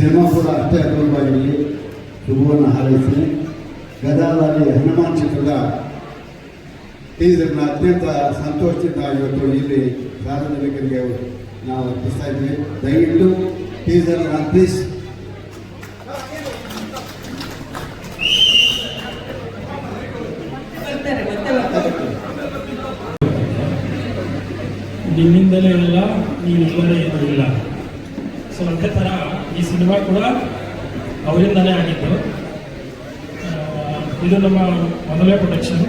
Cinema ಕೂಡ ಅಷ್ಟೇ ಅದ್ಭುತವಾಗಿರಲಿ ಶುಭವನ್ನು ಹಾರೈಸಿ ಗದಾದಲ್ಲಿ ಹನುಮಾನ್ ಚಿತ್ರದ ಟೀಸರ್ನ ಅತ್ಯಂತ ಸಂತೋಷದಿಂದ ಇವತ್ತು ಇಲ್ಲಿ ಸಾರ್ವಜನಿಕರಿಗೆ ನಾವು ಅರ್ಪಿಸ್ತಾ ಇದ್ದೀವಿ. ದಯವಿಟ್ಟು ಟೀಸರ್ನ ಪ್ಲೀಸ್ ನಿಮ್ಮಿಂದಲೇ ಇಲ್ಲ ಇಲ್ಲದೇ ಇಲ್ಲ. ಸೊ, ಅದೇ ಥರ ಈ ಸಿನಿಮಾ ಕೂಡ ಅವರಿಂದನೇ ಆಗಿದ್ದು ಇದು ನಮ್ಮ ಮೊದಲೇ ಪ್ರೊಡಕ್ಷನ್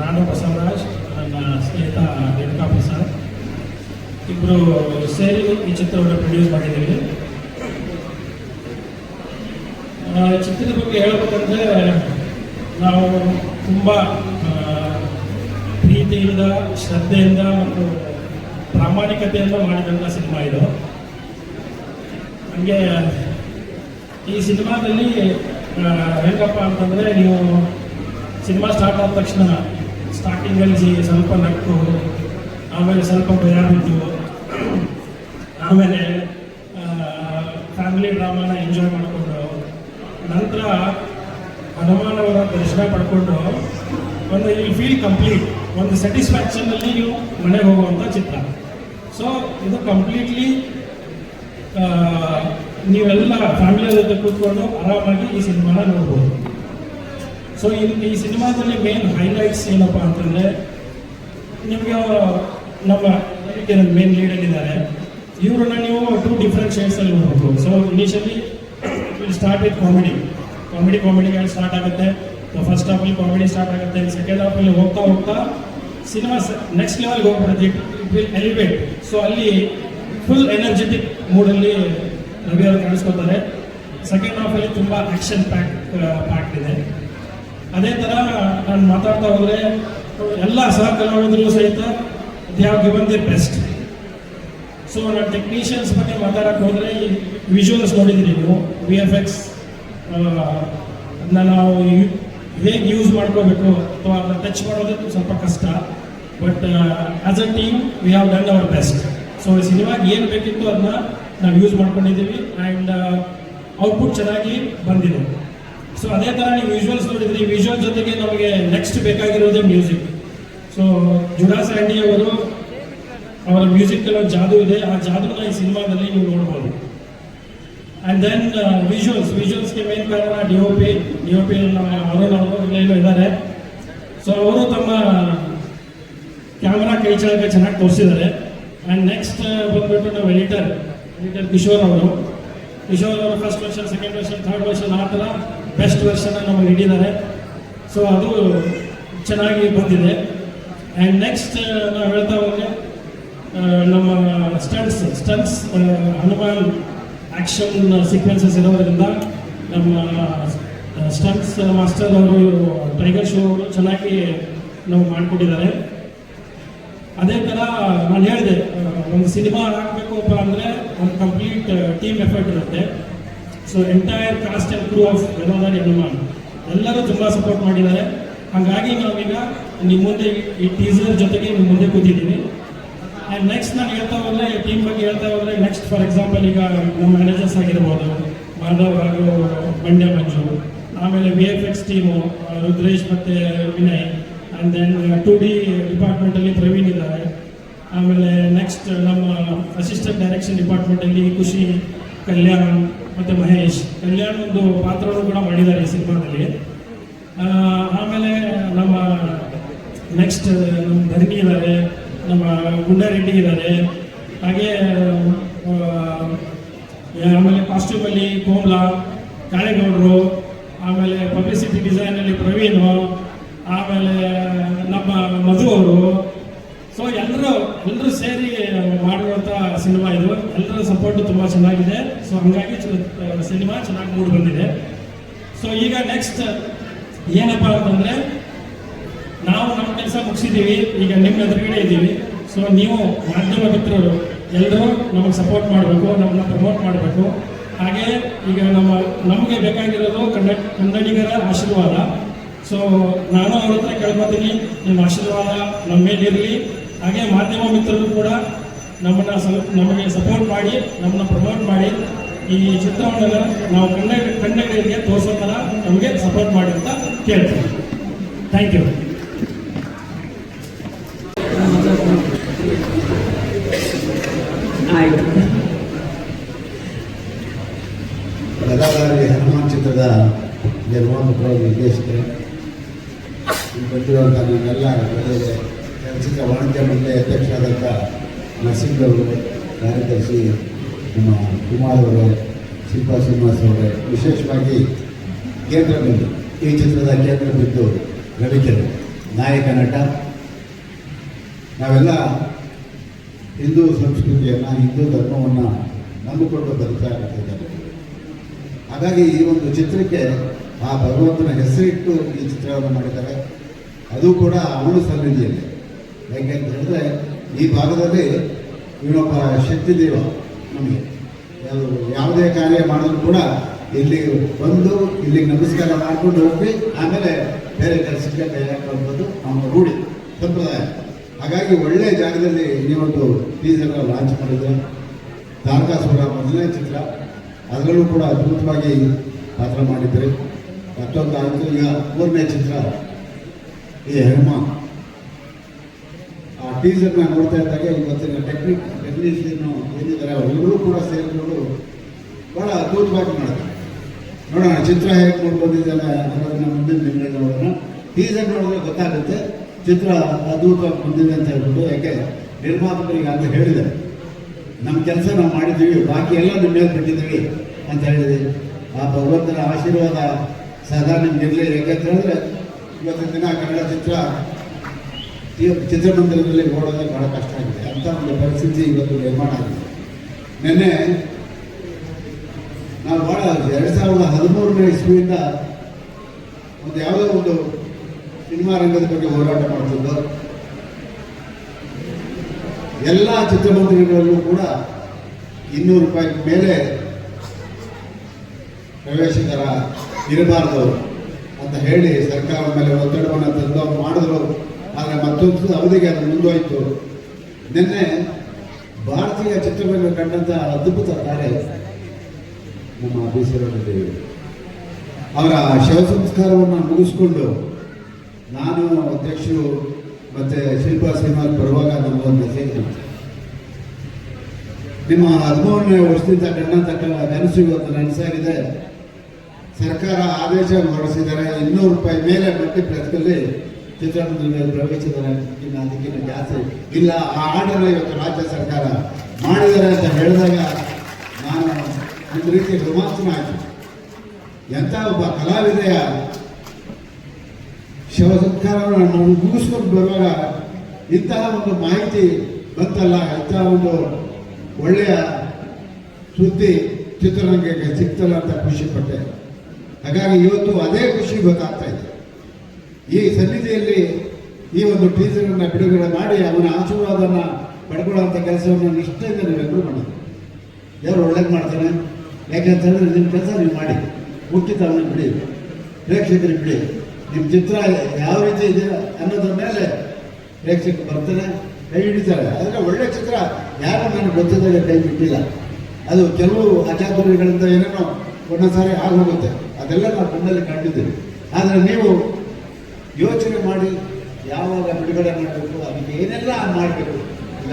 ನಾನು ಬಸವರಾಜ್, ನನ್ನ ಸ್ನೇಹಿತ ರೇಣುಕಾ ಪ್ರಸಾದ್. ಇಬ್ಬರು ಸೇರಿ ಈ ಚಿತ್ರವನ್ನು ಪ್ರೊಡ್ಯೂಸ್ ಮಾಡಿದ್ದೀವಿ. ಚಿತ್ರದ ಬಗ್ಗೆ ಹೇಳ್ಬೇಕಂದ್ರೆ, ನಾವು ತುಂಬ ಪ್ರೀತಿಯಿಂದ, ಶ್ರದ್ಧೆಯಿಂದ ಮತ್ತು ಪ್ರಾಮಾಣಿಕತೆಯಿಂದ ಮಾಡಿದಂಥ ಸಿನಿಮಾ ಇದು. ಈ ಸಿನಿಮಾದಲ್ಲಿ ಹೇಗಪ್ಪ ಅಂತಂದರೆ ನೀವು ಸಿನಿಮಾ ಸ್ಟಾರ್ಟ್ ಆದ ತಕ್ಷಣ ಸ್ಟಾರ್ಟಿಂಗಲ್ಲಿ ಸ್ವಲ್ಪ ನಕ್ಕು, ಆಮೇಲೆ ಸ್ವಲ್ಪ ಭಯ ಆಮೇಲೆ ಫ್ಯಾಮಿಲಿ ಡ್ರಾಮಾನ ಎಂಜಾಯ್ ಮಾಡಿಕೊಂಡು, ನಂತರ ಹನುಮಾನವರ ದರ್ಶನ ಪಡ್ಕೊಂಡು ಒಂದು ಯು ಫೀಲ್ ಕಂಪ್ಲೀಟ್ ಒಂದು ಸ್ಯಾಟಿಸ್ಫ್ಯಾಕ್ಷನಲ್ಲಿ ನೀವು ಮನೆಗೆ ಹೋಗುವಂಥ ಚಿತ್ರ. ಸೊ ಇದು ಕಂಪ್ಲೀಟ್ಲಿ ನೀವೆಲ್ಲ ಫ್ಯಾಮಿಲಿಯ ಜೊತೆ ಕೂತ್ಕೊಂಡು ಆರಾಮಾಗಿ ಈ ಸಿನಿಮಾನ ನೋಡ್ಬೋದು. ಸೊ ಈ ಸಿನಿಮಾದಲ್ಲಿ ಮೇನ್ ಹೈಲೈಟ್ಸ್ ಏನಪ್ಪ ಅಂತಂದರೆ, ನಿಮಗೆ ನಮ್ಮ ಮೇನ್ ಲೀಡರ್ ಇದ್ದಾರೆ ಇವರನ್ನ ನೀವು ಟೂ ಡಿಫ್ರೆಂಟ್ ಶೇಡ್ಸಲ್ಲಿ ನೋಡ್ಬೋದು. So initially will start with comedy comedy comedy start ಆಗುತ್ತೆ. ಫಸ್ಟ್ ಹಾಫಲ್ಲಿ ಕಾಮಿಡಿ ಸ್ಟಾರ್ಟ್ ಆಗುತ್ತೆ. ಸೆಕೆಂಡ್ ಹಾಫಲ್ಲಿ ಹೋಗ್ತಾ ಹೋಗ್ತಾ ಸಿನಿಮಾ ನೆಕ್ಸ್ಟ್ ಲೆವೆಲ್ಗೆ ಹೋಗ್ಬಿಡುತ್ತೆ. ಇಟ್ ವಿಲ್ ಎಲಿವೇಟ್ ಸೊ ಅಲ್ಲಿ ಫುಲ್ ಎನರ್ಜೆಟಿಕ್ ಮೂಡಲ್ಲಿ ರವಿ ಅವರು ಕಾಣಿಸ್ಕೊತಾರೆ. ಸೆಕೆಂಡ್ ಹಾಫಲ್ಲಿ ತುಂಬ ಆ್ಯಕ್ಷನ್ ಪ್ಯಾಕ್ ಪ್ಯಾಕ್ ಇದೆ. ಅದೇ ಥರ ನಾನು ಮಾತಾಡ್ತಾ ಹೋದರೆ, ಎಲ್ಲ ಸಹ ಕಲಾವಿದರು ಸಹಿತ they have given best so ನಾನು ಟೆಕ್ನಿಷಿಯನ್ಸ್ ಬಗ್ಗೆ ಮಾತಾಡಕ್ಕೆ ಹೋದರೆ ವಿಜುವಲ್ಸ್ ನೋಡಿದ್ದೀರಿ ನೀವು ವಿ ಎಫ್ ಎಕ್ಸ್ ಅದನ್ನ ನಾವು ಹೇಗೆ ಯೂಸ್ ಮಾಡ್ಕೋಬೇಕು ಅಥವಾ ಅದನ್ನ ಟಚ್ ಮಾಡೋದು ಸ್ವಲ್ಪ ಕಷ್ಟ. But as a team we have done our best so ಸಿನಿಮಾಗೆ ಏನು ಬೇಕಿತ್ತು ಅದನ್ನ ನಾವು ಯೂಸ್ ಮಾಡ್ಕೊಂಡಿದ್ದೀವಿ ಆ್ಯಂಡ್ ಔಟ್ಪುಟ್ ಚೆನ್ನಾಗಿ ಬಂದಿದೆ. ಸೊ ಅದೇ ಥರ ನೀವು ವಿಜುವಲ್ಸ್ ನೋಡಿದ್ರಿ ವಿಜುವಲ್ ಜೊತೆಗೆ ನಮಗೆ ನೆಕ್ಸ್ಟ್ ಬೇಕಾಗಿರೋದೇ ಮ್ಯೂಸಿಕ್ ಸೊ ಜುಡಾ ಸ್ಯಾಂಡಿ ಅವರು ಅವರ ಮ್ಯೂಸಿಕ್ ಕೆಲವು ಜಾದು ಇದೆ. ಆ ಜಾದುನ ಈ ಸಿನಿಮಾದಲ್ಲಿ ನೀವು ನೋಡ್ಬೋದು. ಆ್ಯಂಡ್ ದೆನ್ ವಿಜುವಲ್ಸ್ ವಿಜುವಲ್ಸ್ಗೆ ಮೇನ್ ಕಾರಣ D O P D O P Arun ಅವರು ಇಲ್ಲೇನು ಇದ್ದಾರೆ. ಸೊ ಅವರು ತಮ್ಮ ಕ್ಯಾಮ್ರಾ ಕೈ ಚಳಕ ಚೆನ್ನಾಗಿ ತೋರಿಸಿದ್ದಾರೆ. ಆ್ಯಂಡ್ ನೆಕ್ಸ್ಟ್ ಬಂದ್ಬಿಟ್ಟು ನಾವು ಎಡಿಟರ್ ಎಡಿಟರ್ ಕಿಶೋರ್ ಅವರು. ಕಿಶೋರ್ ಅವರು first version second version third version ಆ ಥರ ಬೆಸ್ಟ್ ವರ್ಷನ್ ನಮಗೆ ಇಟ್ಟಿದ್ದಾರೆ ಸೊ ಅದು ಚೆನ್ನಾಗಿ ಬಂದಿದೆ. ಆ್ಯಂಡ್ ನೆಕ್ಸ್ಟ್ ನಾವು ಹೇಳ್ತಾ ಹೋಗಿ ನಮ್ಮ stunts stunts Hanuman action sequences ಇರೋದ್ರಿಂದ ನಮ್ಮ ಸ್ಟಂಟ್ಸ್ ಮಾಸ್ಟರ್ ಅವರು ಟೈಗರ್ ಶೋ ಅವರು ಚೆನ್ನಾಗಿ ನಾವು ಮಾಡಿಕೊಟ್ಟಿದ್ದಾರೆ. ಅದೇ ಥರ ನಾನು ಹೇಳಿದೆ ಒಂದು ಸಿನಿಮಾ ಹಾಕಬೇಕಪ್ಪ ಅಂದರೆ ಒಂದು ಕಂಪ್ಲೀಟ್ ಟೀಮ್ ಎಫರ್ಟ್ ಇರುತ್ತೆ. So entire cast and crew of Gadadhari Hanuman ಎಲ್ಲರೂ ತುಂಬ ಸಪೋರ್ಟ್ ಮಾಡಿದ್ದಾರೆ. ಹಾಗಾಗಿ ನಾವೀಗ ನಿಮ್ಮ ಮುಂದೆ ಈ- ಟೀಸರ್ ಜೊತೆಗೆ ನಿಮ್ಮ ಮುಂದೆ ಕೂತಿದ್ದೀನಿ ಆ್ಯಂಡ್ ನೆಕ್ಸ್ಟ್ ನಾನು ಹೇಳ್ತಾ ಹೋದರೆ ಟೀಮ್ ಬಗ್ಗೆ ಹೇಳ್ತಾ ಹೋದರೆ ನೆಕ್ಸ್ಟ್ ಫಾರ್ ಎಕ್ಸಾಂಪಲ್ ಈಗ ನಮ್ಮ ಮ್ಯಾನೇಜರ್ಸ್ ಆಗಿರ್ಬೋದು ಮಾಧವ್ ಹಾಗೂ ಮಂಡ್ಯ ಮಂಜು, ಆಮೇಲೆ V F X team Rudresh ಮತ್ತು Vinay and then two D ಡಿಪಾರ್ಟ್ಮೆಂಟಲ್ಲಿ Praveen ಇದ್ದಾರೆ. ಆಮೇಲೆ ನೆಕ್ಸ್ಟ್ ನಮ್ಮ ಅಸಿಸ್ಟೆಂಟ್ ಡೈರೆಕ್ಷನ್ ಡಿಪಾರ್ಟ್ಮೆಂಟಲ್ಲಿ ಖುಷಿ, ಕಲ್ಯಾಣ್ ಮತ್ತು ಮಹೇಶ್. ಕಲ್ಯಾಣ್ ಒಂದು ಪಾತ್ರವನ್ನು ಕೂಡ ಮಾಡಿದ್ದಾರೆ ಈ ಸಿನಿಮಾದಲ್ಲಿ. ಆಮೇಲೆ ನಮ್ಮ ನೆಕ್ಸ್ಟ್ ನಮ್ಮ ಧರಣಿ ಇದ್ದಾರೆ, ನಮ್ಮ ಗುಂಡಾರೆಡ್ಡಿ ಇದ್ದಾರೆ. ಹಾಗೆ ಆಮೇಲೆ ಕಾಸ್ಟ್ಯೂಮಲ್ಲಿ ಕೋಮ್ಲಾ ಕಾಳೇಗೌಡರು ಆಮೇಲೆ ಪಬ್ಲಿಸಿಟಿ ಡಿಸೈನಲ್ಲಿ ಪ್ರವೀಣು ಆಮೇಲೆ ನಮ್ಮ ಮಧು ಅವರು ಸೊ ಎಲ್ಲರೂ ಎಲ್ಲರೂ ಸೇರಿ ಮಾಡಿರುವಂಥ ಸಿನಿಮಾ ಇದು. ಎಲ್ಲರ ಸಪೋರ್ಟ್ ತುಂಬ ಚೆನ್ನಾಗಿದೆ. ಸೊ ಹಂಗಾಗಿ ಸಿನಿಮಾ ಚೆನ್ನಾಗಿ ಮೂಡಿ ಬಂದಿದೆ. ಸೊ ಈಗ ನೆಕ್ಸ್ಟ್ ಏನಪ್ಪ ಅಂತಂದರೆ, ನಾವು ನಮ್ಮ ಕೆಲಸ ಮುಗಿಸಿದ್ದೀವಿ. ಈಗ ನಿಮ್ಮ ಎದುರುಗಡೆ ಇದ್ದೀವಿ. ಸೊ ನೀವು ಮಾಧ್ಯಮ ಮಿತ್ರರು ಎಲ್ಲರೂ ನಮಗೆ ಸಪೋರ್ಟ್ ಮಾಡಬೇಕು ನಮ್ಮನ್ನ ಪ್ರಮೋಟ್ ಮಾಡಬೇಕು. ಹಾಗೆ ಈಗ ನಮ್ಮ ನಮಗೆ ಬೇಕಾಗಿರೋದು ಕನ್ನಡ ಕನ್ನಡಿಗರ ಆಶೀರ್ವಾದ. ಸೊ ನಾನು ಅವ್ರ ಹತ್ರ ಕೇಳ್ಕೊತೀನಿ. ನಿಮ್ಮ ಆಶೀರ್ವಾದ ನಮ್ಮ ಮೇಲಿರಲಿ ಇರಲಿ. ಹಾಗೆ ಮಾಧ್ಯಮ ಮಿತ್ರರು ಕೂಡ ನಮ್ಮನ್ನ ಸ್ವಲ್ಪ ನಮಗೆ ಸಪೋರ್ಟ್ ಮಾಡಿ ನಮ್ಮನ್ನ ಪ್ರಮೋಟ್ ಮಾಡಿ ಈ ಚಿತ್ರವನ್ನು ನಾವು ಕಣ್ಣ ಕಣ್ಣಗಳಿಗೆ ತೋರಿಸೋ ಥರ ನಮಗೆ ಸಪೋರ್ಟ್ ಮಾಡಿ ಅಂತ ಕೇಳ್ತೀನಿ. ಥ್ಯಾಂಕ್ ಯು ಆಯ್ತು. ಗದಾಧಾರಿ ಹನುಮಾನ್ ಚಿತ್ರದ ನಿರ್ಮಾಪಕರು ನಿರ್ದೇಶಕರು ಬಂದಿರುವಂಥ ನನ್ನೆಲ್ಲ ಜೊತೆಗೆ ಕೆಲಸದ ವಾಣಿಜ್ಯ ಮಂಡಳಿ ಅಧ್ಯಕ್ಷರಾದಂಥ ನರಸಿಂಗ್ ಅವರು ಕಾರ್ಯದರ್ಶಿ ನಮ್ಮ ಕುಮಾರ್ ಅವರು, ಶಿಲ್ಪಾ ಶ್ರೀನಿವಾಸ್ ಅವರೇ, ವಿಶೇಷವಾಗಿ ಕೇಂದ್ರ ಬಿಂದು, ಈ ಚಿತ್ರದ ಕೇಂದ್ರ ಬಿಂದು ರವಿಕಿರಣ್ ನಾಯಕ ನಟ. ನಾವೆಲ್ಲ ಹಿಂದೂ ಸಂಸ್ಕೃತಿಯನ್ನು ಹಿಂದೂ ಧರ್ಮವನ್ನು ನಂಬಿಕೊಂಡು ಬದುಕ್ತಾ ಇರ್ತಿದ್ದಾರೆ ಹಾಗಾಗಿ ಈ ಒಂದು ಚಿತ್ರಕ್ಕೆ ಆ ಭಗವಂತನ ಹೆಸರಿಟ್ಟು ಈ ಚಿತ್ರವನ್ನು ಮಾಡಿದ್ದಾರೆ. ಅದು ಕೂಡ ಅವನು ಸನ್ನಿಧಿಯಲ್ಲಿ. ಯಾಕೆ ಅಂತ ಹೇಳಿದ್ರೆ ಈ ಭಾಗದಲ್ಲಿ ಇವನೊಬ್ಬ ಶಕ್ತಿ ದೇವ ನಮಗೆ ಯಾವುದೇ ಕಾರ್ಯ ಮಾಡಿದ್ರು ಕೂಡ ಇಲ್ಲಿ ಬಂದು ಇಲ್ಲಿಗೆ ನಮಸ್ಕಾರ ಮಾಡಿಕೊಂಡು ಹೋಗಿ ಆಮೇಲೆ ಬೇರೆ ಕೆಲಸಕ್ಕೆ ಕೈ ನಮ್ಮ ರೂಢಿ, ಸಂಪ್ರದಾಯ. ಹಾಗಾಗಿ ಒಳ್ಳೆ ಜಾಗದಲ್ಲಿ ನೀವೊಂದು ಟೀಸರ್ ಲಾಂಚ್ ಮಾಡಿದ್ರೆ ತಾರಕಾಸುರ ಮೊದಲನೇ ಚಿತ್ರ, ಅದರಲ್ಲೂ ಕೂಡ ಅದ್ಭುತವಾಗಿ ಪಾತ್ರ ಮಾಡಿದ್ರಿ. ಮತ್ತೊಂದು ಆಯಿತು, ಈಗ ಮೂರನೇ ಚಿತ್ರ. ಈ ಹೆಮ್ಮ ಆ ಟೀಸರ್ನ ನೋಡ್ತಾ ಇದ್ದಾಗ ಇವತ್ತಿನ ಟೆಕ್ನಿಕ್ ಟೆಕ್ನಿಷಿಯನ್ ಏನಿದ್ದಾರೆ ಅವರೆಲ್ಲರೂ ಕೂಡ ಸೇರಿಕೊಂಡು ಭಾಳ ಅದ್ಭುತವಾಗಿ ಮಾಡ್ತಾರೆ ನೋಡೋಣ, ಚಿತ್ರ ಹೇಗೆ ನೋಡಿ ಬಂದಿದ್ದಾನೆ ಅನ್ನೋದನ್ನ ಮುಂದಿನ ದಿನಗಳಲ್ಲಿ ನೋಡೋಣ. ಟೀಸರ್ ನೋಡಿದ್ರೆ ಗೊತ್ತಾಗುತ್ತೆ, ಚಿತ್ರ ಅದ್ಭುತವಾಗಿ ಬಂದಿದೆ ಅಂತ ಹೇಳ್ಬಿಟ್ಟು ಯಾಕೆ ನಿರ್ಮಾಪಕರಿಗೆ ಅಂತ ಹೇಳಿದ್ದಾರೆ ನಮ್ಮ ಕೆಲಸ ನಾವು ಮಾಡಿದ್ದೀವಿ, ಬಾಕಿ ಎಲ್ಲ ನಿಮ್ಮ ಮೇಲೆ ಬಿಟ್ಟಿದ್ದೀವಿ ಅಂತ ಹೇಳಿದೆ. ಆ ಭಗವಂತನ ಆಶೀರ್ವಾದ ಸದಾ ನಿಮ್ಗೆ ಇರಲಿ ಯಾಕಂತ ಹೇಳಿದ್ರೆ ಇವತ್ತಿನ ದಿನ ಕನ್ನಡ ಚಿತ್ರ ಚಿತ್ರಮಂದಿರದಲ್ಲಿ ನೋಡೋದೇ ಬಹಳ ಕಷ್ಟ ಆಗಿದೆ. ಅಂತ ಒಂದು ಪರಿಸ್ಥಿತಿ ಇವತ್ತು ನಿರ್ಮಾಣ ಆಗಿದೆ. ನಿನ್ನೆ ನಾವು ಭಾಳ ಎರಡು ಸಾವಿರದ ಹದಿಮೂರನೇ ಇಸ್ವಿಯಿಂದ ಒಂದು ಯಾವುದೋ ಒಂದು ಸಿನಿಮಾ ರಂಗದ ಬಗ್ಗೆ ಹೋರಾಟ ಮಾಡ್ತಿದ್ದು. ಎಲ್ಲ ಚಿತ್ರಮಂದಿರಗಳಲ್ಲೂ ಕೂಡ ಇನ್ನೂರು ರೂಪಾಯಿ ಮೇಲೆ ಪ್ರವೇಶಕರ ಇರಬಾರದು ಇರಬಾರ್ದು. ಅಂತ ಹೇಳಿ ಸರ್ಕಾರದ ಮೇಲೆ ಒತ್ತಡವನ್ನು ತಂದು ಮಾಡಿದ್ರು. ಆದರೆ ಮತ್ತೊಂದು ಅವಧಿಗೆ ಅದು ಮುಂದುವಾಯಿತು ನಿನ್ನೆ ಭಾರತೀಯ ಚಿತ್ರರಂಗ ಕಂಡಂತಹ ಅದ್ಭುತ ಕಾರ್ಯ ನಮ್ಮ ಬಿ ದೇವಿ ಅವರ ಶವ ಸಂಸ್ಕಾರವನ್ನು ಮುಗಿಸ್ಕೊಂಡು ನಾನು, ಅಧ್ಯಕ್ಷರು ಮತ್ತೆ ಶಿಲ್ಪಾ ಸಿನಿಮಾ ಬರುವಾಗ ನಮಗೊಂದು ಮೆಸೇಜ್ ನಿಮ್ಮ ಹದಿಮೂರನೇ ವರ್ಷದಿಂದ ಕಂಡಂತಕ್ಕ ಕನಸು ಇವತ್ತು ನನಸಾಗಿದೆ. ಸರ್ಕಾರ ಆದೇಶ ಹೊರಡಿಸಿದ್ದಾರೆ ಇನ್ನೂರು ರೂಪಾಯಿ ಮೇಲೆ ಮಲ್ಟಿಪ್ಲೆಕ್ಸಲ್ಲಿ ಚಿತ್ರಮಂದಿರದಲ್ಲಿ ಪ್ರವೇಶಿಸಿದ್ದಾರೆ ಅದಕ್ಕಿಂತ ಜಾಸ್ತಿ ಇಲ್ಲ. ಆ ಆರ್ಡರ್ ಇವತ್ತು ರಾಜ್ಯ ಸರ್ಕಾರ ಮಾಡಿದ್ದಾರೆ ಅಂತ ಹೇಳಿದಾಗ ನಾನು ಒಂದು ರೀತಿ ರೋಮಾಂಚನ ಆಯಿತು. ಎಂಥ ಒಬ್ಬ ಕಲಾವಿದೆಯ ಶವ ಸತ್ಕಾರವನ್ನು ಮುಗಿಸ್ಕೊಂಡು ಬರುವಾಗ ಇಂತಹ ಒಂದು ಮಾಹಿತಿ ಬಂತಲ್ಲ ಇಂತಹ ಒಂದು ಒಳ್ಳೆಯ ಸುದ್ದಿ ಚಿತ್ರರಂಗಕ್ಕೆ ಸಿಗ್ತಲ್ಲ ಅಂತ ಖುಷಿ ಪಟ್ಟೆ ಹಾಗಾಗಿ ಇವತ್ತು ಅದೇ ಖುಷಿ ಗೊತ್ತಾಗ್ತಾ ಇದೆ. ಈ ಸನ್ನಿಧಿಯಲ್ಲಿ ಈ ಒಂದು ಟೀಚರನ್ನು ಬಿಡುಗಡೆ ಮಾಡಿ ಅವನ ಆಶೀರ್ವಾದನ ಪಡ್ಕೊಳ್ಳುವಂಥ ಕೆಲಸವನ್ನು ನಿಷ್ಠೆಯಿಂದ ನೀವೆಲ್ಲರೂ ಮಾಡೋದು ದೇವರು ಒಳ್ಳೇದು ಮಾಡ್ತಾನೆ ಯಾಕೆಂತಂದ್ರೆ ನಿಮ್ಮ ಕೆಲಸ ನೀವು ಮಾಡಿ. ಹುಟ್ಟಿದ ಅವನ ಬಿಡಿ. ಪ್ರೇಕ್ಷಕರಿಗೆ ಬಿಡಿ. ನಿಮ್ಮ ಚಿತ್ರ ಯಾವ ರೀತಿ ಇದೆ ಅನ್ನೋದ್ರ ಮೇಲೆ ಪ್ರೇಕ್ಷಕರು ಬರ್ತಾನೆ ಕೈ ಹಿಡಿತಾರೆ. ಆದರೆ ಒಳ್ಳೆ ಚಿತ್ರ ಯಾರು ನನಗೆ ಗೊತ್ತಿದ್ದಾಗ ಕೈ ಬಿಟ್ಟಿಲ್ಲ. ಅದು ಕೆಲವು ಅಚಾತುರ್ಯಗಳಿಂದ ಏನೇನೋ ಒಂದೊಂದು ಸಾರಿ ಆಗೋಗುತ್ತೆ. ಅದೆಲ್ಲ ನಾವು ಕಣ್ಣಲ್ಲಿ ಕಂಡಿದ್ದೇವೆ. ಆದರೆ ನೀವು ಯೋಚನೆ ಮಾಡಿ ಯಾವಾಗ ಬಿಡುಗಡೆ ಮಾಡಬೇಕು, ಅದಕ್ಕೆ ಏನೆಲ್ಲ ಮಾಡಬೇಕು, ಈಗ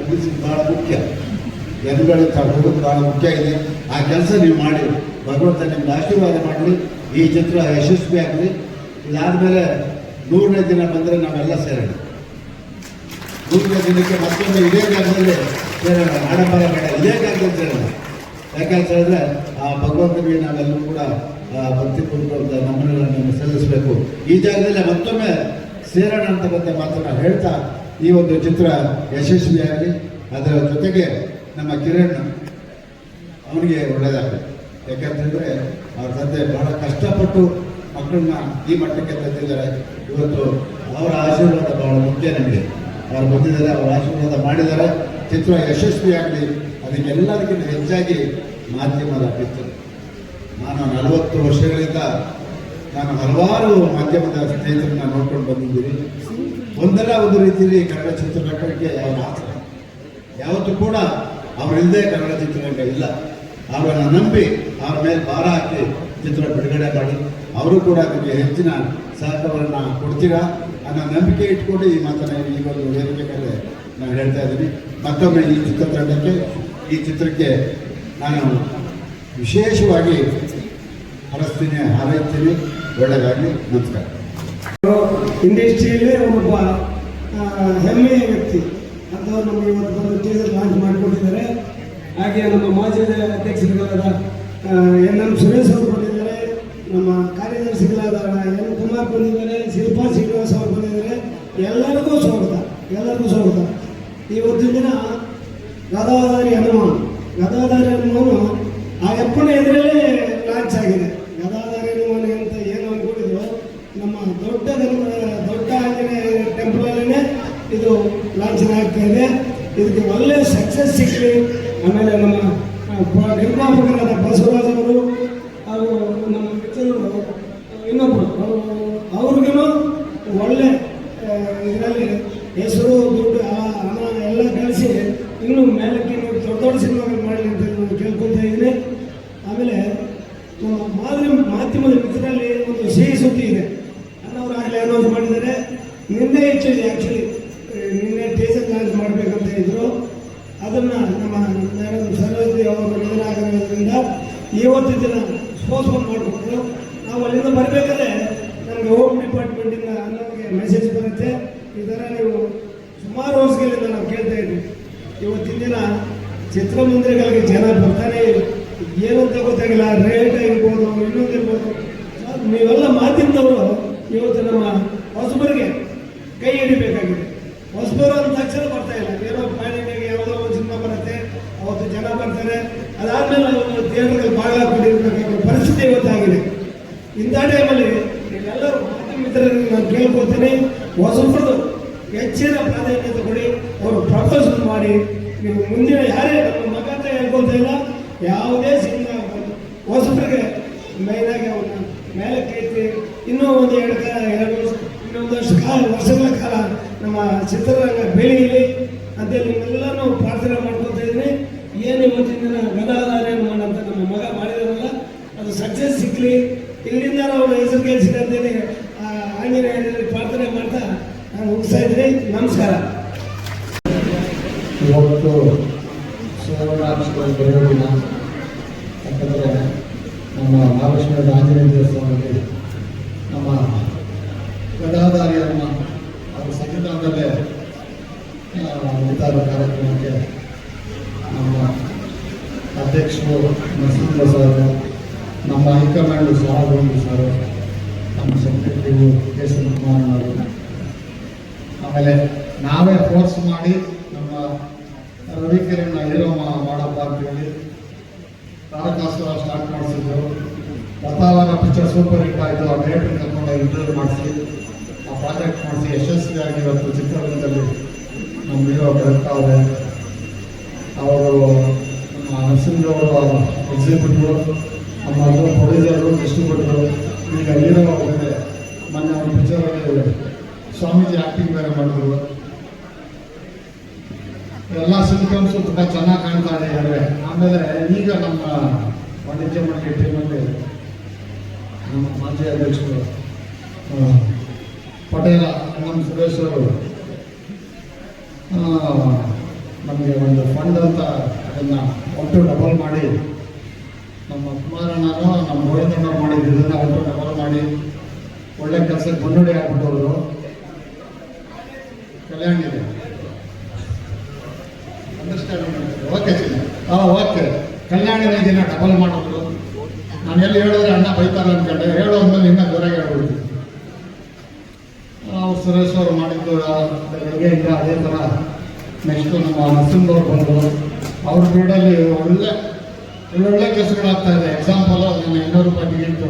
ಒಂದು ಭಾಳ ಮುಖ್ಯ. ಜನಗಳ ತಗೊಳ್ಳೋದು ಭಾಳ ಮುಖ್ಯ ಇದೆ. ಆ ಕೆಲಸ ನೀವು ಮಾಡಿ, ಭಗವಂತ ನಿಮ್ಗೆ ಆಶೀರ್ವಾದ ಮಾಡಲಿ. ಈ ಚಿತ್ರ ಯಶಸ್ವಿ ಆಗಲಿ. ಇದಾದಮೇಲೆ ನೂರನೇ ದಿನ ಬಂದರೆ ನಾವೆಲ್ಲ ಸೇರೋಣ. ನೂರನೇ ದಿನಕ್ಕೆ ಮತ್ತೊಮ್ಮೆ ಇದೇ ಜಾಗದಲ್ಲಿ ಸೇರೋಣ. ಆಡಂಬರ ಬೇಡ ಇದೇ ಜಾಗದಲ್ಲಿ ಸೇರೋಣ. ಹೇಳಿದ್ರೆ ಆ ಭಗವಂತನಿಗೆ ನಾವೆಲ್ಲರೂ ಕೂಡ ಆ, ಭಕ್ತಿಪೂರ್ವಕ ನಮನಗಳನ್ನು ಸಲ್ಲಿಸಬೇಕು. ಈ ಜಾಗದಲ್ಲಿ ಮತ್ತೊಮ್ಮೆ ಸೇರೋಣ ಅಂತಕ್ಕಂಥ ಮಾತನ್ನು ಹೇಳ್ತಾ ಈ ಒಂದು ಚಿತ್ರ ಯಶಸ್ವಿಯಾಗಲಿ. ಅದರ ಜೊತೆಗೆ ನಮ್ಮ ಕಿರಣ್ ಅವನಿಗೆ ಒಳ್ಳೆಯದಾಗಲಿ. ಯಾಕಂತಂದರೆ ಅವ್ರ ತಂದೆ ಬಹಳ ಕಷ್ಟಪಟ್ಟು ಮಕ್ಕಳನ್ನ ಈ ಮಟ್ಟಕ್ಕೆ ತಂದಿದ್ದಾರೆ. ಇವತ್ತು ಅವರ ಆಶೀರ್ವಾದ ಬಹಳ ಮುಖ್ಯ ನಮಗೆ. ಅವ್ರು ಬಂದಿದ್ದಾರೆ ಅವರ ಆಶೀರ್ವಾದ ಮಾಡಿದ್ದಾರೆ. ಚಿತ್ರ ಯಶಸ್ವಿಯಾಗಲಿ. ಅದಕ್ಕೆಲ್ಲದಕ್ಕಿಂತ ಹೆಚ್ಚಾಗಿ ಮಾಧ್ಯಮದ ಪಿಕ್ಚರ್ ನಾನು ನಲವತ್ತು ವರ್ಷಗಳಿಂದ ನಾನು ಹಲವಾರು ಮಾಧ್ಯಮದ ಸ್ನೇಹಿತರನ್ನ ನೋಡ್ಕೊಂಡು ಬಂದಿದ್ದೀನಿ. ಒಂದಲ್ಲ ಒಂದು ರೀತಿಯಲ್ಲಿ ಕನ್ನಡ ಚಿತ್ರರಂಗಕ್ಕೆ ಅವರ ಆಸರೆ ಯಾವತ್ತೂ ಕೂಡ ಅವರಿಲ್ಲದೆ ಕನ್ನಡ ಚಿತ್ರರಂಗ ಇಲ್ಲ. ಅವರನ್ನು ನಂಬಿ ಅವ್ರ ಮೇಲೆ ಭಾರ ಹಾಕಿ ಚಿತ್ರ ಬಿಡುಗಡೆ ಮಾಡಿ, ಅವರು ಕೂಡ ನಿಮಗೆ ಹೆಚ್ಚಿನ ಸಹಕಾರವನ್ನು ಕೊಡ್ತೀರಾ ಅನ್ನೋ ನಂಬಿಕೆ ಇಟ್ಕೊಂಡು ಈ ಮಾತನ್ನು ಈ ಒಂದು ವೇದಿಕೆ ನಾನು ಹೇಳ್ತಾ ಇದ್ದೀನಿ. ಮತ್ತೊಮ್ಮೆ ಈ ಚಿತ್ರತಂಡಕ್ಕೆ ಈ ಚಿತ್ರಕ್ಕೆ ನಾನು ವಿಶೇಷವಾಗಿ ಹರಸ್ತೀನಿ ಹಾರೈಸ್ತೀನಿ ಒಳ್ಳೆಯದಾಗಲಿ ನಮಸ್ಕಾರ. ಇಂಡಸ್ಟ್ರಿಯಲ್ಲೇ ಒಬ್ಬ ಹೆಮ್ಮೆಯ ವ್ಯಕ್ತಿ. ಅಂತವ್ರು ನಮಗೆ ಇವತ್ತು ಬಂದು ಟೀಸರ್ ಲಾಂಚ್ ಮಾಡಿಕೊಟ್ಟಿದ್ದಾರೆ. ಹಾಗೆ ನಮ್ಮ ಮಾಜಿ ಅಧ್ಯಕ್ಷರುಗಳಾದ ಎನ್ ಎಂ ಸುರೇಶ್ ಅವರು ಬಂದಿದ್ದಾರೆ, ನಮ್ಮ ಕಾರ್ಯದರ್ಶಿಗಳಾದ ಎನ್ ಕುಮಾರ್ ಬಂದಿದ್ದಾರೆ, ಶಿಲ್ಪಾ ಶ್ರೀನಿವಾಸ್ ಅವರು ಬಂದಿದ್ದಾರೆ. ಎಲ್ಲರಿಗೂ ಸ್ವಾಗತ ಎಲ್ಲರಿಗೂ ಸ್ವಾಗತ. ಇವತ್ತಿನ ದಿನ ಗದಾಧಾರಿ ಹನುಮಾನ್, ಗದಾಧಾರಿ ಹನುಮಾನು ಆ ಎಪ್ಪನ ಎದುರಲ್ಲೇ ಲಾಂಚ್ ಆಗಿದೆ. ಇದು ಲಾಂಛನ ಆಗ್ತಾ ಇದೆ. ಇದಕ್ಕೆ ಒಳ್ಳೆ ಸಕ್ಸಸ್ ಸಿಗಲಿ. ಆಮೇಲೆ ನಮ್ಮ ನಿರ್ಮಾಪಕರಾದ ಬಸವರಾಜ್ ಅವರು ಹಾಗೂ ನಮ್ಮ ಮಿತ್ರರು ಇನ್ನೊಬ್ಬರು ಅವ್ರಿಗೂ ಒಳ್ಳೆ ಇದರಲ್ಲಿ ಹೆಸರು, ದುಡ್ಡು ಹಣ ಎಲ್ಲ ಕಳಿಸಿ ಇನ್ನೂ ಮೇಲಕ್ಕೆ ದೊಡ್ಡ ದೊಡ್ಡ ಸಿನಿಮಾಗಳು ಮಾಡಲಿ ಅಂತ ನಾನು ಕೇಳ್ಕೊತಾ ಇದ್ದೀನಿ ಆಮೇಲೆ ನಮ್ಮ ಮಾಧ್ಯಮ ಮಾಧ್ಯಮದ ಮಿತ್ರರಲ್ಲಿ ಒಂದು ಸಿಹಿ ಸುದ್ದಿ ಇದೆ ಅಣ್ಣವರು ಆಗಲೇ ಅನೌನ್ಸ್ ಮಾಡಿದ್ದಾರೆ ನಿನ್ನೆ ಹೆಚ್ಚಿದೆ ಆ್ಯಕ್ಚುಲಿ ನಿನ್ನೆ ಟೀಸರ್ ಲಾಂಚ್ ಮಾಡಬೇಕಂತ ಇದ್ರು ಅದನ್ನು ನಮ್ಮ ಮೇಡಮ್ ಸರೋಜಿ ಅವರು ನಿಧನ ಆಗಿರೋದ್ರಿಂದ ಇವತ್ತು ದಿನ ಸ್ಪೋಸ್ಪೋನ್ ಮಾಡಿಕೊಟ್ರು ನಾವು ಅಲ್ಲಿಂದ ಬರಬೇಕಾದ್ರೆ ನಮಗೆ ಹೋಮ್ ಡಿಪಾರ್ಟ್ಮೆಂಟಿಂದ ನಮಗೆ ಮೆಸೇಜ್ ಬರುತ್ತೆ ಈ ಥರ ನೀವು ಸುಮಾರು ವರ್ಷಗಳಿಂದ ನಾವು ಕೇಳ್ತಾ ಇದ್ವಿ ಇವತ್ತಿನ ದಿನ ಚಿತ್ರಮಂದಿರಗಳಿಗೆ ಜನ ಬರ್ತಾನೆ ಇಲ್ಲ ಏನು ಅಂತ ಗೊತ್ತಾಗಿಲ್ಲ ರೇಟ್ ಇರ್ಬೋದು ಇನ್ನೊಂದು ಇರ್ಬೋದು ಸರ್, ನೀವೆಲ್ಲ ಮಾಧ್ಯಮದವರು ಇವತ್ತು ನಮ್ಮ ಹೊಸಬರಿಗೆ ಕೈ ಹಿಡಿಬೇಕಾಗಿದೆ ಹೊಸಬರು ಅಂದ ತಕ್ಷಣ ಬರ್ತಾ ಇಲ್ಲ ಏನೋ ಪಾಣಿಗೆ ಯಾವುದೋ ಒಂದು ಸಿನಿಮಾ ಬರುತ್ತೆ ಅವತ್ತು ಜನ ಬರ್ತಾರೆ ಅದಾದ್ಮೇಲೆ ಒಂದು ಥಿಯೇಟರ್ಗೆ ಬಾಗಿಲು ಹಾಕೊಂಡಿರ್ಬೇಕಾಗಿರೋ ಪರಿಸ್ಥಿತಿ ಇವತ್ತಾಗಿದೆ ಇಂಥ ಟೈಮಲ್ಲಿ ನೀವೆಲ್ಲರೂ ಮಾಧ್ಯಮ ಮಿತ್ರರಿಗೆ ನಾನು ಕೇಳ್ಕೊಳ್ತೀನಿ ಹೊಸಬ್ರದ್ದು ಹೆಚ್ಚಿನ ಪ್ರಾಧಾನ್ಯತೆ ಕೊಡಿ ಅವರು ಪ್ರಪೋಸಲ್ ಮಾಡಿ ನೀವು ಮುಂದಿನ ಯಾರೇ ನಮ್ಮ ಮಗ ಅಂತ ಹೇಳ್ಕೊಳ್ತಾ ಇಲ್ಲ ಯಾವುದೇ ಸಿನಿಮಾ ಆಗ್ಬೋದು ಹೊಸಬ್ರಿಗೆ ಮೈನಾಗಿ ಅವ್ರನ್ನ ಮೇಲೆ ಕೈತಿ ಇನ್ನೂ ಒಂದು ಎರಡು ಕಾಲ ಎರಡು ವರ್ಷ ಇನ್ನೊಂದಷ್ಟು ಕಾಲ ವರ್ಷಗಳ ಕಾಲ ನಮ್ಮ ಚಿತ್ರರಂಗ ಬೆಳೆಯಲಿ ಅಂತೇಳಿ ನಿಮ್ಮೆಲ್ಲನೂ ಪ್ರಾರ್ಥನೆ ಮಾಡ್ಕೊತಾ ಇದ್ದೀನಿ ಏನು ಇವತ್ತಿನ ದಿನ ಗದಾಧಾರೆ ಅಂತ ನಮ್ಮ ಮಗ ಮಾಡಿದಾರಲ್ಲ ಅದು ಸಕ್ಸಸ್ ಸಿಕ್ಕಲಿ ಇಲ್ಲಿಂದ ನಾವು ಹೆಸರು ಗೆಲ್ಸಿದೆ ಅಂತೇಳಿ ಆ ಆಂಜನೇಯನಲ್ಲಿ ಪ್ರಾರ್ಥನೆ ಮಾಡ್ತಾ ನಾನು ಮುಗಿಸ್ತಾ ಇದ್ದೀನಿ ನಮಸ್ಕಾರ ಬರುವ ದಿನ ಯಾಕಂದರೆ ನಮ್ಮ ಮಹಾಲಕ್ಷ್ಮಿ ಆಂಜನೇಯ ದೇವಸ್ಥಾನದಲ್ಲಿ ನಮ್ಮ ಗದಾಧಾರಿಯನ್ನು ಅವರ ಸಂವಿಧಾನದಲ್ಲೇ ಉದ್ದಾರ ಕಾರ್ಯಕ್ರಮಕ್ಕೆ ನಮ್ಮ ಅಧ್ಯಕ್ಷರು ನರಸಿಂಹ ಸರ್ ನಮ್ಮ ಹೈಕಮಾಂಡ್ ಸಾರಗೊಂಡು ಸರ್ ನಮ್ಮ ಸೆಕ್ರೆಟರಿ ಕೇಶವ ಕುಮಾರ್ ಆಮೇಲೆ ನಾವೇ ಫೋರ್ಸ್ ಮಾಡಿ ನಮ್ಮ ಏನೋ ಮಾಡಪ್ಪ ಅಂತೇಳಿ ತಾರಕಾಸುರ ಸ್ಟಾರ್ಟ್ ಮಾಡಿಸಿದ್ರು. ವಾತಾವರಣ ಪಿಕ್ಚರ್ ಸೂಪರ್ ಹಿಟ್ ಆಯಿತು. ಆ ಡೈರೆಕ್ಟರ್ ಕರ್ಕೊಂಡು ಇಂಟರ್ವ್ಯೂ ಮಾಡಿಸಿ, ಆ ಪ್ರಾಜೆಕ್ಟ್ ಮಾಡಿಸಿ ಯಶಸ್ವಿಯಾಗಿ ಇವತ್ತು ಚಿತ್ರರಂಗದಲ್ಲಿ ನಮ್ಮ ಹೀರೋ ಬರ್ತಾವೆ ಅವರು ನಮ್ಮ ನರಸಿಂಹವರು ಎಕ್ಸಿಕ್ಯೂಟಿವ್ ನಮ್ಮ ಪ್ರೊಡ್ಯೂಸರು ಡಿಸ್ಟ್ರಿಬ್ಯೂಟರು ಈಗ ಹೀರೋ ಮೊನ್ನೆ ಅವ್ರ ಪಿಕ್ಚರಲ್ಲಿ ಸ್ವಾಮೀಜಿ ಆ್ಯಕ್ಟಿಂಗ್ ಬೇರೆ ಮಾಡಿದ್ರು. ಎಲ್ಲ ಸಿಂಪ್ಟಮ್ಸ್ ತುಂಬ ಚೆನ್ನಾಗಿ ಕಾಣ್ತಾ ಇದ್ದಾರೆ ಆಮೇಲೆ ಈಗ ನಮ್ಮ ವಾಣಿಜ್ಯ ಮಂಡಳಿ ಟೀಮಲ್ಲಿ ನಮ್ಮ ಮಾಜಿ ಅಧ್ಯಕ್ಷರು ಪಟೇಲ ನಮ್ಮ ಸುರೇಶ್ ಅವರು ನಮಗೆ ಒಂದು ಫಂಡ್ ಅಂತ ಅದನ್ನು ಒಟ್ಟು ಡಬಲ್ ಮಾಡಿ, ನಮ್ಮ ಕುಮಾರಣ್ಣ ನಮ್ಮ ಗೋವಿಂದಣ್ಣವ್ರು ಮಾಡಿದ್ದು ಇದನ್ನು ಒಟ್ಟು ಡಬಲ್ ಮಾಡಿ, ಒಳ್ಳೆ ಕೆಲಸಕ್ಕೆ ಮುನ್ನುಡಿ ಆಗ್ಬಿಟ್ಟವರು. ಕಲ್ಯಾಣ ಇದೆ. ಓಕೆ ಹಾಂ ಓಕೆ ಕಲ್ಯಾಣ ದಿನ ಡಬಲ್ ಮಾಡೋದು. ನಾನು ಎಲ್ಲಿ ಹೇಳಿದ್ರೆ ಅಣ್ಣ ಬೈತಾರೆ ಅನ್ಕೊಂಡೆ. ಹೇಳೋದ್ಮೇಲೆ ಇನ್ನೂ ಜೋರಾಗಿ ಹೇಳ್ಬಿಡ್ತೀನಿ ಅವ್ರು ಸುರೇಶ್ ಅವ್ರು ಮಾಡಿದ್ದು ಬೆಳಗ್ಗೆ ಈಗ ಅದೇ ಥರ ನೆಕ್ಸ್ಟು ನಮ್ಮ ನರಸಿಂಹವ್ರು ಬಂದರು. ಅವ್ರ ಬೀಡಲ್ಲಿ ಒಳ್ಳೆ, ಒಳ್ಳೊಳ್ಳೆ ಕೆಲಸಗಳಾಗ್ತಾ ಇದೆ. ಎಕ್ಸಾಂಪಲ್ ನಿನ್ನ ಇನ್ನೂರು ರೂಪಾಯಿ ಟಿಕೆಟ್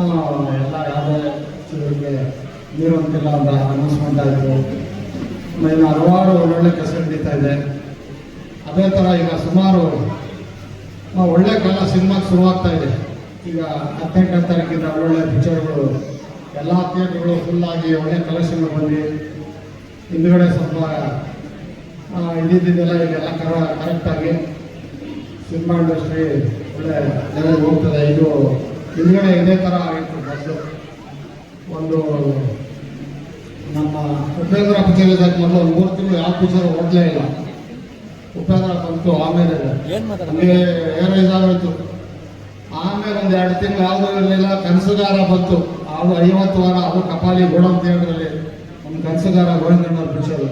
ಎಲ್ಲ ಯಾವುದೇ ನೀರು ಅಂತಿಲ್ಲ ಅಂತ ಅನೌನ್ಸ್ಮೆಂಟ್ ಆಯಿತು. ಇನ್ನು ಹಲವಾರು ಒಳ್ಳೊಳ್ಳೆ ಕೆಲಸ ನಡೀತಾ ಇದೆ. ಅದೇ ಥರ ಈಗ ಸುಮಾರು ಒಳ್ಳೆ ಕಾಲ ಸಿನಿಮಾ ಶುರುವಾಗ್ತಾ ಇದೆ. ಈಗ ಹದಿನೆಂಟನೇ ತಾರೀಕಿಂದ ಒಳ್ಳೊಳ್ಳೆ ಪಿಕ್ಚರ್ಗಳು, ಎಲ್ಲ ಥಿಯೇಟ್ರ್ಗಳು ಫುಲ್ಲಾಗಿ ಒಳ್ಳೆ ಕಲೆಕ್ಷನ್ಗಳು ಬಂದು ಹಿಂದುಗಡೆ ಸ್ವಲ್ಪ ಇದ್ದಿದ್ದೆಲ್ಲ ಈಗೆಲ್ಲ ಕರ ಕರೆಕ್ಟಾಗಿ ಸಿನಿಮಾ ಇಂಡಸ್ಟ್ರಿ ಒಳ್ಳೆ ಲೆವೆಲ್ ಹೋಗ್ತದೆ. ಇದು ಹಿಂದುಗಡೆ ಇದೇ ಥರ ಆಗಿತ್ತು ಮೊದಲು ಒಂದು ನಮ್ಮ ಉಪೇಂದ್ರ ಪಿಕ್ಚರ್ ಇದಕ್ಕೆ ಮೊದಲು ಒಂದು ಮೂರು ತಿಂಗಳು ಯಾವ ಪಿಕ್ಚರ್ ಓಡಲೇ ಇಲ್ಲ. ಉಪೇಂದ್ರ ಬಂತು ಆಮೇಲೆ ನಮಗೆ ಆಗೋಯ್ತು ಆಮೇಲೆ ಒಂದು ಎರಡು ತಿಂಗಳು ಯಾವುದೂ ಇರಲಿಲ್ಲ ಕನಸುಗಾರ ಬಂತು. ಅದು ಐವತ್ತು ವಾರ ಅದು ಕಪಾಲಿ ಗೋಡನ್ ಥಿಯೇಟ್ರಲ್ಲಿ ಒಂದು ಕನಸುಗಾರ ಗೋವಿಂದಣ್ಣವ್ರ ಪಿಕ್ಚರು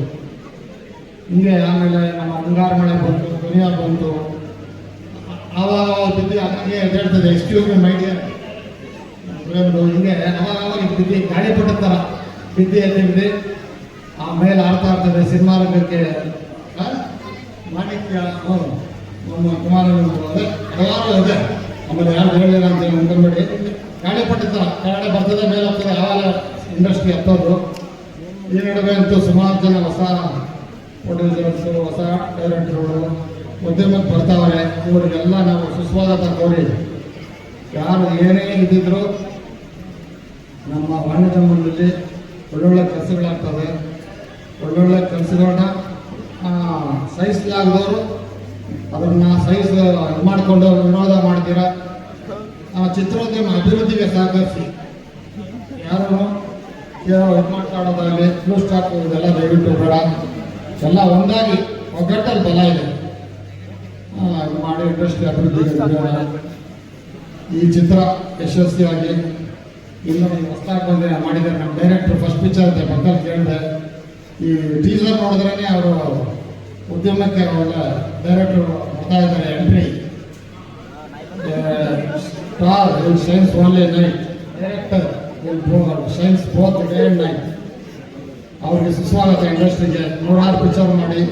ಹಿಂಗೆ ಆಮೇಲೆ ನಮ್ಮ ಮುಂಗಾರು ಮಳೆ ಬಂತು ದುನಿಯಾ ಬಂತು. ಆವಾಗ ಬಿದ್ದು ಹೇಳ್ತದೆ ಎಕ್ಸ್ಕ್ಯೂಸ್ ಮಿ ಮೈ ಡಿಯರ್ ಹಿಂಗೆ ಅವಾಗ ಅವಾಗ ಬಿದ್ದು ಗಾಳಿ ಪಟ್ಟ ಥರ ಬಿದ್ದು ಆಮೇಲೆ ಆಡ್ತಾ ಇರ್ತದೆ ಸಿನಿಮಾ ರಂಗಕ್ಕೆ ಆ? ಮಾಣಿಕ್ಯ ಹ್ಞೂ ನಮ್ಮ ಕುಮಾರ ಅದೇ ಹಲವಾರು ಇದೆ. ಆಮೇಲೆ ಯಾರು ಹೇಳಿಲ್ಲ ಅಂತ ಪಟ್ಟ ಥರ ಕೆಳಗಡೆ ಬರ್ತದೆ, ಮೇಲೆ ಹೋಗ್ತದೆ ಯಾವಾಗ ಇಂಡಸ್ಟ್ರಿ ಹತ್ತೋದು. ಈ ನಡುವೆ ಅಂತೂ ಸುಮಾರು ಜನ ಹೊಸ ಪ್ರೊಡ್ಯೂಸರ್ಸು ಹೊಸ ಡೈರೆಕ್ಟರ್ಗಳು ಉದ್ಯಮಕ್ಕೆ ಬರ್ತಾವ್ರೆ. ಇವರಿಗೆಲ್ಲ ನಾವು ಸುಸ್ವಾಗತ ಕೋರಿ. ಯಾರು ಏನೇ ಇದ್ದಿದ್ರು ನಮ್ಮ ವಾಣಿಜ್ಯ ಮಂಡಳಿ ಒಳ್ಳೊಳ್ಳೆ ಕೆಲಸಗಳಾಗ್ತವೆ. ಒಳ್ಳೊಳ್ಳೆ ಕೆಲಸಗಳನ್ನ ಸಹಿಸಲಾಗದವರು ಅದನ್ನು ಸಹಿಸ ಮಾಡಿಕೊಂಡು ವಿರೋಧ ಮಾಡ್ತೀರಾ? ಚಿತ್ರೋದ್ಯಮ ಅಭಿವೃದ್ಧಿಗೆ ಸಹಕರಿಸಿ. ಯಾರು ಇದು ಮಾತಾಡೋದಾಗಲಿ ಫ್ಲೂ ಸ್ಟಾಕ್ ಇದೆಲ್ಲ ದಯವಿಟ್ಟು ಬೇಡ. ಎಲ್ಲ ಒಂದಾಗಿ ಒಗ್ಗಟ್ಟಲ್ಲಿ ಬಲ ಇದೆ. ಮಾಡಿ ಇಂಡಸ್ಟ್ರಿ ಅಭಿವೃದ್ಧಿಗೆ. ಈ ಚಿತ್ರ ಯಶಸ್ವಿಯಾಗಿ. ಇನ್ನು ಹೊಸದಾಗಿ ಬಂದೆ ಮಾಡಿದ್ದಾರೆ ನಮ್ಮ ಡೈರೆಕ್ಟರ್ ಫಸ್ಟ್ ಪಿಕ್ಚರ್ ಅಂತ ಪಕ್ಕದಲ್ಲಿ ಕೇಳಿದೆ. ಈ ಟೀಸರ್ ನೋಡಿದ್ರೆ ಅವರು ಉದ್ಯಮಕ್ಕೆ ಅವರೆಲ್ಲ ಡೈರೆಕ್ಟರ್ ಬರ್ತಾ ಇದ್ದಾರೆ entry star in shines only night director will shines both day and night ಅವ್ರಿಗೆ ಸುಸ್ವಾಗತ ಇಂಡಸ್ಟ್ರಿಗೆ ನೂರಾರು ಪಿಕ್ಚರ್ ಮಾಡಿ.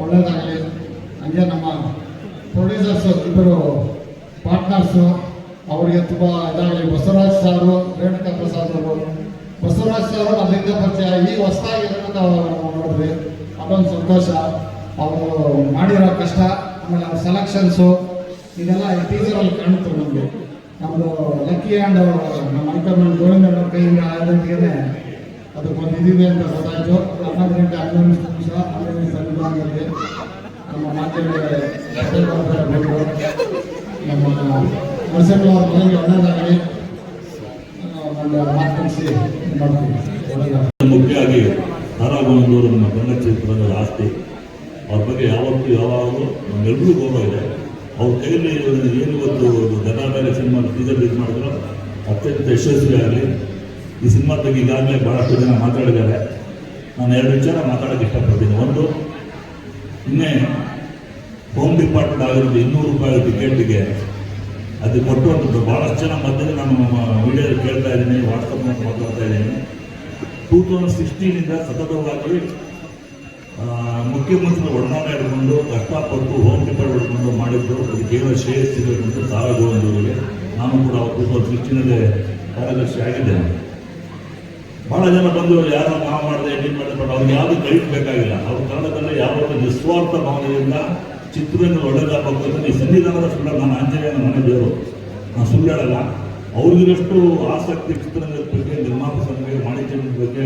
ಒಳ್ಳೇದಾಗಲಿ. ಹಂಗೆ ನಮ್ಮ ಪ್ರೊಡ್ಯೂಸರ್ಸ್ ಇಬ್ಬರು ಪಾರ್ಟ್ನರ್ಸು ಅವರಿಗೆ ತುಂಬ ಇದಾಗಲಿ. ಬಸವರಾಜ್ ಸಾರು, ರೇಣುಕಾ ಪ್ರಸಾದ್ ಅವರು. ಬಸವರಾಜ್ ಸಾರು ಅಲ್ಲಿಂದ ಪರಿಚಯ. ಈ ಹೊಸದಾಗಿ ನಾವು ನೋಡಿದ್ವಿ. ಅದೊಂದು ಸಂತೋಷ. ಅವರು ಮಾಡಿರೋ ಕಷ್ಟ, ಆಮೇಲೆ ಅವ್ರ ಸೆಲೆಕ್ಷನ್ಸು ಇದೆಲ್ಲ ಈ ಟೀಸರಲ್ಲಿ ಕಾಣುತ್ತೆ ನಮಗೆ. ನಮ್ಮದು ಲಕ್ಕಿ ಆ್ಯಂಡ್ ನಮ್ಮ ಹೈಕಮಾಂಡ್ ಗೋವಿಂದ ಕೈಯಿಂದ ಆದಂತೆಯೇ ಅದಕ್ಕೊಂದು ಇದಿದೆ ಅಂತ ಗೊತ್ತಾಯಿತು. ಹನ್ನೊಂದು ಗಂಟೆ ಹನ್ನೊಂದು ನಿಮಿಷ ಹನ್ನೊಂದು ವಿಭಾಗದಲ್ಲಿ ನಮ್ಮ ಮಾತಿನಲ್ಲಿ ನಮ್ಮ ನರಸಿಂಹವ್ರ ಮನೆಗೆ ಒಳ್ಳೆಯದಾಗಲಿ ಮಾತನಾಡಿಸಿ ಮಾಡ್ತೀವಿ. ತಾರಾಗೋವಿಂದವರು ನಮ್ಮ ಕನ್ನಡ ಚಿತ್ರದ ಆಸ್ತಿ. ಅವ್ರ ಬಗ್ಗೆ ಯಾವತ್ತೂ ಯಾವಾಗಲೂ ನಮ್ಮೆಲ್ಲರೂ ಗೌರವ ಇದೆ. ಅವ್ರ ಕೈಯಲ್ಲಿ ಏನು ಇವತ್ತು ಜನ ಮೇಲೆ ಸಿನಿಮಾ ಟೀಸರ್ ರಿಲೀಸ್ ಮಾಡಿದ್ರು, ಅತ್ಯಂತ ಯಶಸ್ವಿ ಆಗಲಿ. ಈ ಸಿನಿಮಾದ ಬಗ್ಗೆ ಈಗಾಗಲೇ ಭಾಳಷ್ಟು ಜನ ಮಾತಾಡಿದ್ದಾರೆ. ನಾನು ಎರಡು ವಿಚಾರ ಮಾತಾಡೋಕ್ಕೆ ಇಷ್ಟಪಡ್ತೀನಿ. ಒಂದು ಇನ್ನೇ ಹೋಮ್ ಡಿಪಾರ್ಟ್ಮೆಂಟ್ ಆಗಿರೋದು ಇನ್ನೂರು ರೂಪಾಯಿ ಟಿಕೆಟ್ಗೆ ಅದು ಕೊಟ್ಟುವಂಥದ್ದು ಭಾಳಷ್ಟು ಜನ ಮಧ್ಯದಲ್ಲಿ ನಾನು ಮೀಡಿಯಾದಲ್ಲಿ ಕೇಳ್ತಾ ಇದ್ದೀನಿ ವಾಟ್ಸಪ್ ಮಾತಾಡ್ತಾ ಇದ್ದೀನಿ. ಟೂ ತೌಸಂಡ್ ಸಿಕ್ಸ್ಟೀನಿಂದ ಸತತವಾಗಿ ಮುಖ್ಯಮಂತ್ರಿ ಒಡನಾಟ ಹಿಡ್ಕೊಂಡು, ಕಷ್ಟಪಟ್ಟು ಹೋಮ್ ಡಿಪಾರ್ಟ್ ಹಿಡ್ಕೊಂಡು ಮಾಡಿದ್ದು, ಅದು ಕೇವಲ ಶ್ರೇಯಸ್ ಸಿಗಬೇಕಂತ ತಾರಾಗೋವಿಂದರಿಗೆ ನಾನು ಕೂಡ ಟೂ ತೌಸಂಡ್ ಸಿಕ್ಸ್ಟೀನಲ್ಲೇ ಕಾರ್ಯದರ್ಶಿ ಆಗಿದ್ದೇನೆ. ಭಾಳ ಜನ ಬಂದು, ಯಾರು ನಾವು ಮಾಡಿದೆ ಏನು ಮಾಡಿದೆ, ಬಟ್ ಅವ್ರಿಗೆ ಯಾವುದು ಕ್ರೆಡಿಟ್ ಬೇಕಾಗಿಲ್ಲ. ಅವ್ರ ಕನ್ನಡದಲ್ಲಿ ಯಾವತ್ತು ನಿಸ್ವಾರ್ಥ ಭಾವನೆಯಿಂದ ಚಿತ್ರವನ್ನು ಒಳ್ಳೆದಾಗಬೇಕು ಈ ಸನ್ನಿಧಾನದ ಸುಳ್ಳ, ನಾನು ಆಂಜನೇಯನ ಮನೆ ದೇವರು ನಾನು ಸುಳ್ಳು ಹೇಳಲ್ಲ. ಅವ್ರಿಗಿರಷ್ಟು ಆಸಕ್ತಿ ಚಿತ್ರರಂಗದ ಬಗ್ಗೆ ನಿರ್ಮಾಣ ಬಗ್ಗೆ ವಾಣಿಜ್ಯದ ಬಗ್ಗೆ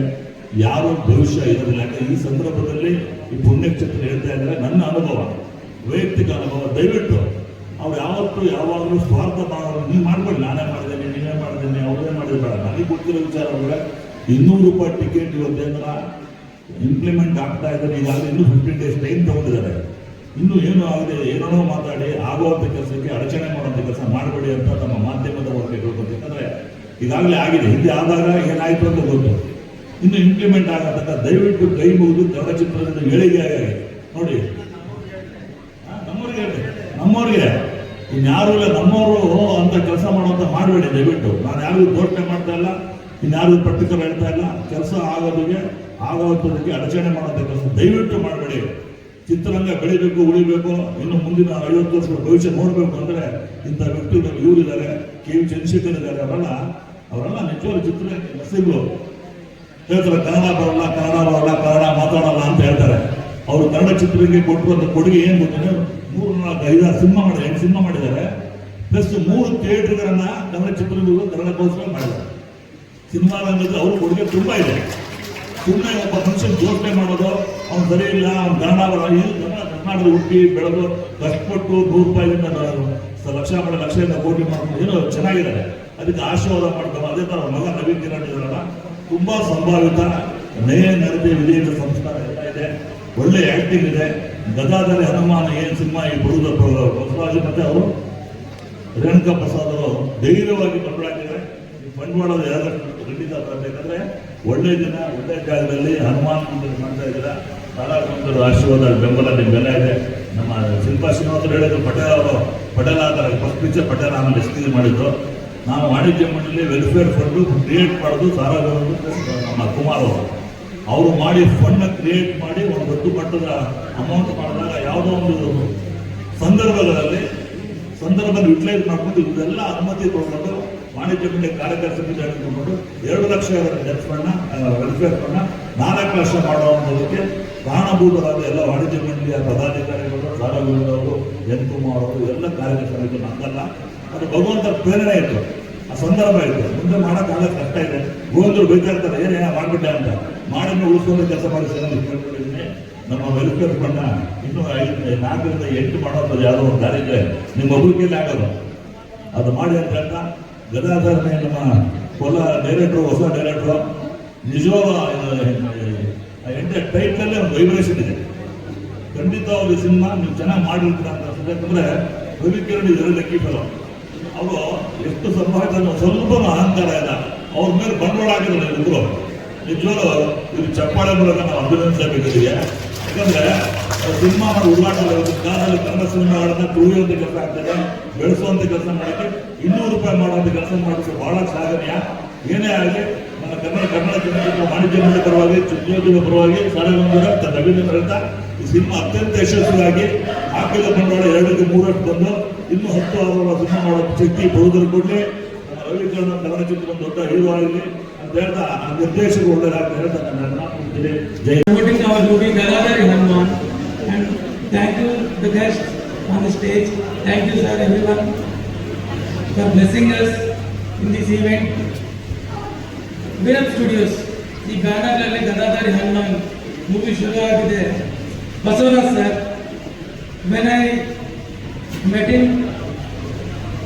ಯಾರು ಭವಿಷ್ಯ ಇರೋದಿಲ್ಲ. ಯಾಕಂದ್ರೆ ಈ ಸಂದರ್ಭದಲ್ಲಿ ಈ ಪುಣ್ಯಕ್ಷೇತ್ರ ಹೇಳ್ತಾ ಇದ್ದಾರೆ, ನನ್ನ ಅನುಭವ, ವೈಯಕ್ತಿಕ ಅನುಭವ, ದಯವಿಟ್ಟು ಅವ್ರು ಯಾವತ್ತೂ ಯಾವಾಗಲೂ ಸ್ವಾರ್ಥ ಭಾವ ನೀವು ಮಾಡ್ಕೊಳ್ಳಿ ನಾನೇ ಮಾಡಿದ್ದೇನೆ ನೀನೇ ಮಾಡಿದ್ದೇನೆ, ಅವ್ರೇ ಮಾಡಿದ್ರೆ ಬೇಡ. ನನಗೆ ಗೊತ್ತಿರೋ ವಿಚಾರ ಅಂದ್ರೆ ಇನ್ನೂರು ರೂಪಾಯಿ ಟಿಕೆಟ್ ಇವತ್ತೇಂದ್ರ ಇಂಪ್ಲಿಮೆಂಟ್ ಆಗ್ತಾ ಇದ್ದಾರೆ ಈಗಾಗಲೇ ಇನ್ನೂ ಫಿಫ್ಟೀನ್ ಡೇಸ್ ಟೈಮ್ ತಗೊಂಡಿದ್ದಾರೆ. ಇನ್ನೂ ಏನು ಆಗದೆ, ಏನೇನೋ ಮಾತಾಡಿ ಆಗುವಂಥ ಕೆಲಸಕ್ಕೆ ಅಡಚಣೆ ಮಾಡುವಂಥ ಕೆಲಸ ಮಾಡಬೇಡಿ ಅಂತ ತಮ್ಮ ಯಾಕಂದ್ರೆ ಈಗಾಗಲೇ ಆಗಿದೆ. ಹಿಂದೆ ಆದಾಗ ಏನಾಯಿತು ಅಂತ ಗೊತ್ತು. ಇನ್ನು ಇಂಪ್ಲಿಮೆಂಟ್ ಆಗತಕ್ಕ ದಯವಿಟ್ಟು ಕೈ ಮುಗಿದು ಕನ್ನಡ ಚಿತ್ರದಿಂದ ಏಳಿಗೆ ನೋಡಿ. ನಮ್ಮವ್ರಿಗೆ ನಮ್ಮವ್ರಿಗೆ ಇನ್ಯಾರು ಇಲ್ಲ, ನಮ್ಮವರು ಅಂತ ಕೆಲಸ ಮಾಡುವಂತ ಮಾಡಬೇಡಿ ದಯವಿಟ್ಟು. ನಾನು ಯಾರಿಗೂ ಘೋಷಣೆ ಮಾಡ್ತಾ ಇಲ್ಲ ಇನ್ಯಾರಿಗೂ ಪ್ರತಿಕ್ರಮ ಹೇಳ್ತಾ ಇಲ್ಲ. ಕೆಲಸ ಆಗೋದಕ್ಕೆ ಆಗೋದಕ್ಕೆ ಅಡಚಣೆ ಮಾಡುವಂಥ ಕೆಲಸ ದಯವಿಟ್ಟು ಮಾಡಬೇಡಿ. ಚಿತ್ರರಂಗ ಬೆಳಿಬೇಕು, ಉಳಿಬೇಕು, ಇನ್ನು ಮುಂದಿನ ಐವತ್ತು ವರ್ಷಗಳ ಭವಿಷ್ಯ ನೋಡಬೇಕು ಅಂದ್ರೆ ಇಂಥ ವ್ಯಕ್ತಿಗಳು ಇವರಿದ್ದಾರೆ. ಕೆ. ವಿ ಚಂದ್ರಶೇಖರ್ ಇದ್ದಾರೆ. ಅವರೆಲ್ಲ ಅವರೆಲ್ಲ ನಿಜವಾದ ಚಿತ್ರ ನಸೀಬ್ರು ಹೇಳ್ತಾರೆ ಕನ್ನಡ ಬರಲ್ಲ ಕನ್ನಡ ಬರಲ್ಲ ಕನ್ನಡ ಮಾತಾಡಲ್ಲ ಅಂತ ಹೇಳ್ತಾರೆ. ಅವರು ಕನ್ನಡ ಚಿತ್ರಕ್ಕೆ ಕೊಟ್ಟಿರುವಂತ ಕೊಡುಗೆ ಏನು ಗೊತ್ತಂದ್ರೆ ಮೂರು ನಾಲ್ಕು ಐದಾರು ಸಿನಿಮಾ ಮಾಡಿದ್ದಾರೆ, ಎಂಟು ಸಿನಿಮಾ ಮಾಡಿದ್ದಾರೆ. ಪ್ಲಸ್ ಮೂರು ಥಿಯೇಟರ್ಗಳನ್ನ ಕನ್ನಡ ಚಿತ್ರದುರ್ಗ ಕನ್ನಡಕ್ಕೋಸ್ಕರ ಮಾಡಿದ್ದಾರೆ. ಸಿನಿಮಾ ರಂಗದ ಅವ್ರ ಕೊಡುಗೆ ತುಂಬಾ ಇದೆ. ಸುಮ್ಮನೆ ಒಬ್ಬ ಮನುಷ್ಯನ ಘೋಷಣೆ ಮಾಡೋದು, ಅವ್ನು ಸರಿ ಇಲ್ಲ, ಅವ್ನು ಕನ್ನಡ ಬರಲ್ಲ ಇದು ಕನ್ನಡ ಕರ್ನಾಟಕದ ಹುಟ್ಟಿ, ಬೆಳೆದು ಕಷ್ಟಪಟ್ಟು ನೂರು ರೂಪಾಯಿಯಿಂದ ಲಕ್ಷ ಲಕ್ಷ ಕೋಟಿ ಮಾಡ್ಕೊಂಡು ಏನೋ ಚೆನ್ನಾಗಿದ್ದಾರೆ. ಅದಕ್ಕೆ ಆಶೀರ್ವಾದ ಮಾಡ್ತಾರೆ ಅದೇ ತರ ಮಗ ನವೀನ್ ಕಿರಣ್ ಇದಾರಲ್ಲ ತುಂಬಾ ಸಂಭಾವಿತ ನಯ ನರತೆ ವಿಧೇಯಕ ಸಂಸ್ಕಾರ ಎಲ್ಲ ಇದೆ. ಒಳ್ಳೆ ಆಕ್ಟಿಂಗ್ ಇದೆ. ಗದಾದಲ್ಲಿ ಹನುಮಾನ ಏನ್ ಸಿನಿಮಾ ಈ ಬರುದ ಬಸವರಾಜ್ ಮತ್ತೆ ಅವರು ರೇಣುಕಾ ಪ್ರಸಾದ್ ಅವರು ಧೈರ್ಯವಾಗಿ ಬಂಡವಾಳಿದ್ದಾರೆ ಈ ಬಂಡವಾಳದ ಯಾರಾದ್ರೂ ಖಂಡಿತ ಬರಬೇಕಂದ್ರೆ ಒಳ್ಳೆ ದಿನ ಒಳ್ಳೆ ಜಾಗದಲ್ಲಿ ಹನುಮಾನ್ ಮಂದಿರ ಮಾಡ್ತಾ ಇದ್ದೀರಾ. ತಾರಾಗಂಧರ ಆಶೀರ್ವಾದ, ಬೆಂಬಲ ನಿಮ್ಮೆಲ್ಲ ಇದೆ. ನಮ್ಮ ಶಿಲ್ಪಾ ಶ್ರೀನಿವಾಸರು ಹೇಳಿದ್ರು, ಪಟೇಲ್ ಅವರು, ಪಟೇಲ್ ಆದ, ಫಸ್ಟ್ ಪಿಕ್ಚರ್ ಪಟೇಲ್ ಆಮೇಲೆ ಎಸ್ಟಿ ಮಾಡಿದ್ರು ನಾವು ವಾಣಿಜ್ಯ ಮಂಡಳಿ ವೆಲ್ಫೇರ್ ಫಂಡ್ ಕ್ರಿಯೇಟ್ ಮಾಡೋದು ತಾರಾಗಂಧರು ನಮ್ಮ ಕುಮಾರ್ ಅವರು. ಅವರು ಮಾಡಿ ಫಂಡ್ ಕ್ರಿಯೇಟ್ ಮಾಡಿ ಒಂದು ದೊಡ್ಡ ಮಟ್ಟದ ಅಮೌಂಟ್ ಮಾಡಿದಾಗ ಯಾವುದೋ ಒಂದು ಸಂದರ್ಭಗಳಲ್ಲಿ, ಸಂದರ್ಭದಲ್ಲಿ ಯುಟಿಲೈಸ್ ಮಾಡ್ಕೊಂಡು ಇದೆಲ್ಲ ಅನುಮತಿ ತಗೊಂಡು ವಾಣಿಜ್ಯ ಮಂಡಳಿ ಕಾರ್ಯದರ್ಶಿ ಸಮಿತಿ ತಗೊಂಡು ಎರಡು ಲಕ್ಷ ಡೆತ್ ಫಂಡ್ನ ವೆಲ್ಫೇರ್ ಫಂಡ್ನ ನಾಲ್ಕು ಲಕ್ಷ ಅನ್ನೋದಕ್ಕೆ ಕಾರಣಭೂತರಾದ ಎಲ್ಲ ವಾಣಿಜ್ಯ ಮಂಡಳಿಯ ಪದಾಧಿಕಾರಿಗಳು ಸಾರವಿರುವವರು ಎನ್ ಕುಮಾರ್ ಎಲ್ಲ ಸಮಿತಿ ನಂದಲ್ಲ ಅದು ಭಗವಂತ ಪ್ರೇರಣೆ ಇತ್ತು ಆ ಸಂದರ್ಭ ಇತ್ತು ಮುಂದೆ ಮಾಡೋಕ್ಕಾಗಲ್ಲ ಕಷ್ಟ ಇದೆ ಗೋವಿಂದರು ಬೈತಾ ಇರ್ತಾರೆ ಏನೇ ಮಾಡ್ಬಿಟ್ಟೆ ಅಂತ ಮಾಡನ್ನು ಉಳಿಸ್ಕೊಂಡು ಕೆಲಸ ಮಾಡಿ ನಮ್ಮ ವೆಲ್ಫೇರ್ ಬಣ್ಣ ಇನ್ನೂ ಐದು ನಾಲ್ಕರಿಂದ ಎಂಟು ಮಾಡೋದು ಯಾವುದೋ ಒಂದು ದಾರಿ ಇದೆ ನಿಮ್ಮ ಒಬ್ಬರಿಗೆಲ್ಲ ಆಗೋದು ಅದು ಮಾಡಿ ಅಂತ ಹೇಳ್ತಾ ಗದಾಧರನೇ ನಮ್ಮ ಕೊಲ್ಲ ಡೈರೆಕ್ಟ್ರು ಹೊಸ ಡೈರೆಕ್ಟ್ರು ನಿಜವಾದ ಎಂಟೆ ಟೈಟ್ಲಲ್ಲೇ ಒಂದು ವೈಬ್ರೇಷನ್ ಇದೆ ಖಂಡಿತ ಅವ್ರ ಸಿನಿಮಾ ನೀವು ಚೆನ್ನಾಗಿ ಮಾಡಿರ್ತೀರ ಅಂತ ಯಾಕಂದ್ರೆ ರವಿ ಇದ್ದಾರೆ ಲಕ್ಕಿ ಅವರು ಎಷ್ಟು ಸಂಭಾವಿತ ಸ್ವಲ್ಪ ಅಹಂಕಾರ ಇಲ್ಲ ಅವ್ರ ಮೇಲೆ ಬಂಡವಾಳ ಹಾಕಿದ್ರು ಇಬ್ರು ನಿಜವಾಗ್ಲೂ ಇವ್ರು ಚಪ್ಪಾಳೆ ಮೂಲಕ ನಾವು ಅಭಿನಂದಿಸಬೇಕಿದೆ ಯಾಕಂದ್ರೆ ಸಿನಿಮಾ ಮಾಡಿ ಕಾಲದಲ್ಲಿ ಕನ್ನಡ ಸಿನಿಮಾಗಳನ್ನ ತುಳಿಯುವಂತ ಕೆಲಸ ಆಗ್ತದೆ ಬೆಳೆಸುವಂತ ಕೆಲಸ ಮಾಡಕ್ಕೆ ಇನ್ನೂರು ರೂಪಾಯಿ ಮಾಡುವಂತ ಕೆಲಸ ಮಾಡಕ್ಕೆ ಬಹಳ ಸಾಧನೆಯ. ಏನೇ ಆಗಲಿ, ನಮ್ಮ ಕನ್ನಡ ಕನ್ನಡ ಚಲನಚಿತ್ರ ವಾಣಿಜ್ಯ ಮಂಡಳಿ ಪರವಾಗಿ ಚಿತ್ರೋದ್ಯಮ ಪರವಾಗಿ ಸಾರ್ವಜನಿಕರ ತನ್ನ ಅಭಿನಂದನೆ ಈ ಸಿನಿಮಾ ಅತ್ಯಂತ ಯಶಸ್ವಿಯಾಗಿ ಹಾಕಿದ ಬಂಡವಾಳ ಎರಡಕ್ಕೆ ಮೂರಷ್ಟು ಬಂದು ಇನ್ನೂ ಹತ್ತು ಅವರ ಸಿನಿಮಾ ಮಾಡೋ ಶಕ್ತಿ ಬಹುದರ ಕೊಡ್ಲಿ ನಮ್ಮ ರವಿಕರಣ ಕನ್ನಡ ಚಿತ್ರ ಒಂದು ದೊಡ್ಡ ಹೀರೋ ಆಗಲಿ ಅಂತ ಹೇಳ್ತಾ ಆ ನಿರ್ದೇಶಕರು ಒಳ್ಳೆಯದಾಗ್ತಾ ಹೇಳ್ತಾ ನನ್ನ ಮಾತು ಮುಗಿಸಿದೆ. ಜೈ promoting our movie Galadhari Hanuman and thank you the guests on the stage. Thank you sir everyone for blessing us in this event. Viram Studios ಈ ಬ್ಯಾನರ್ನಲ್ಲಿ ಗದಾಧಾರಿ ಹನುಮಾನ್ ಮೂವಿ ಶುರು ಆಗಿದೆ Basavaraj sir when I him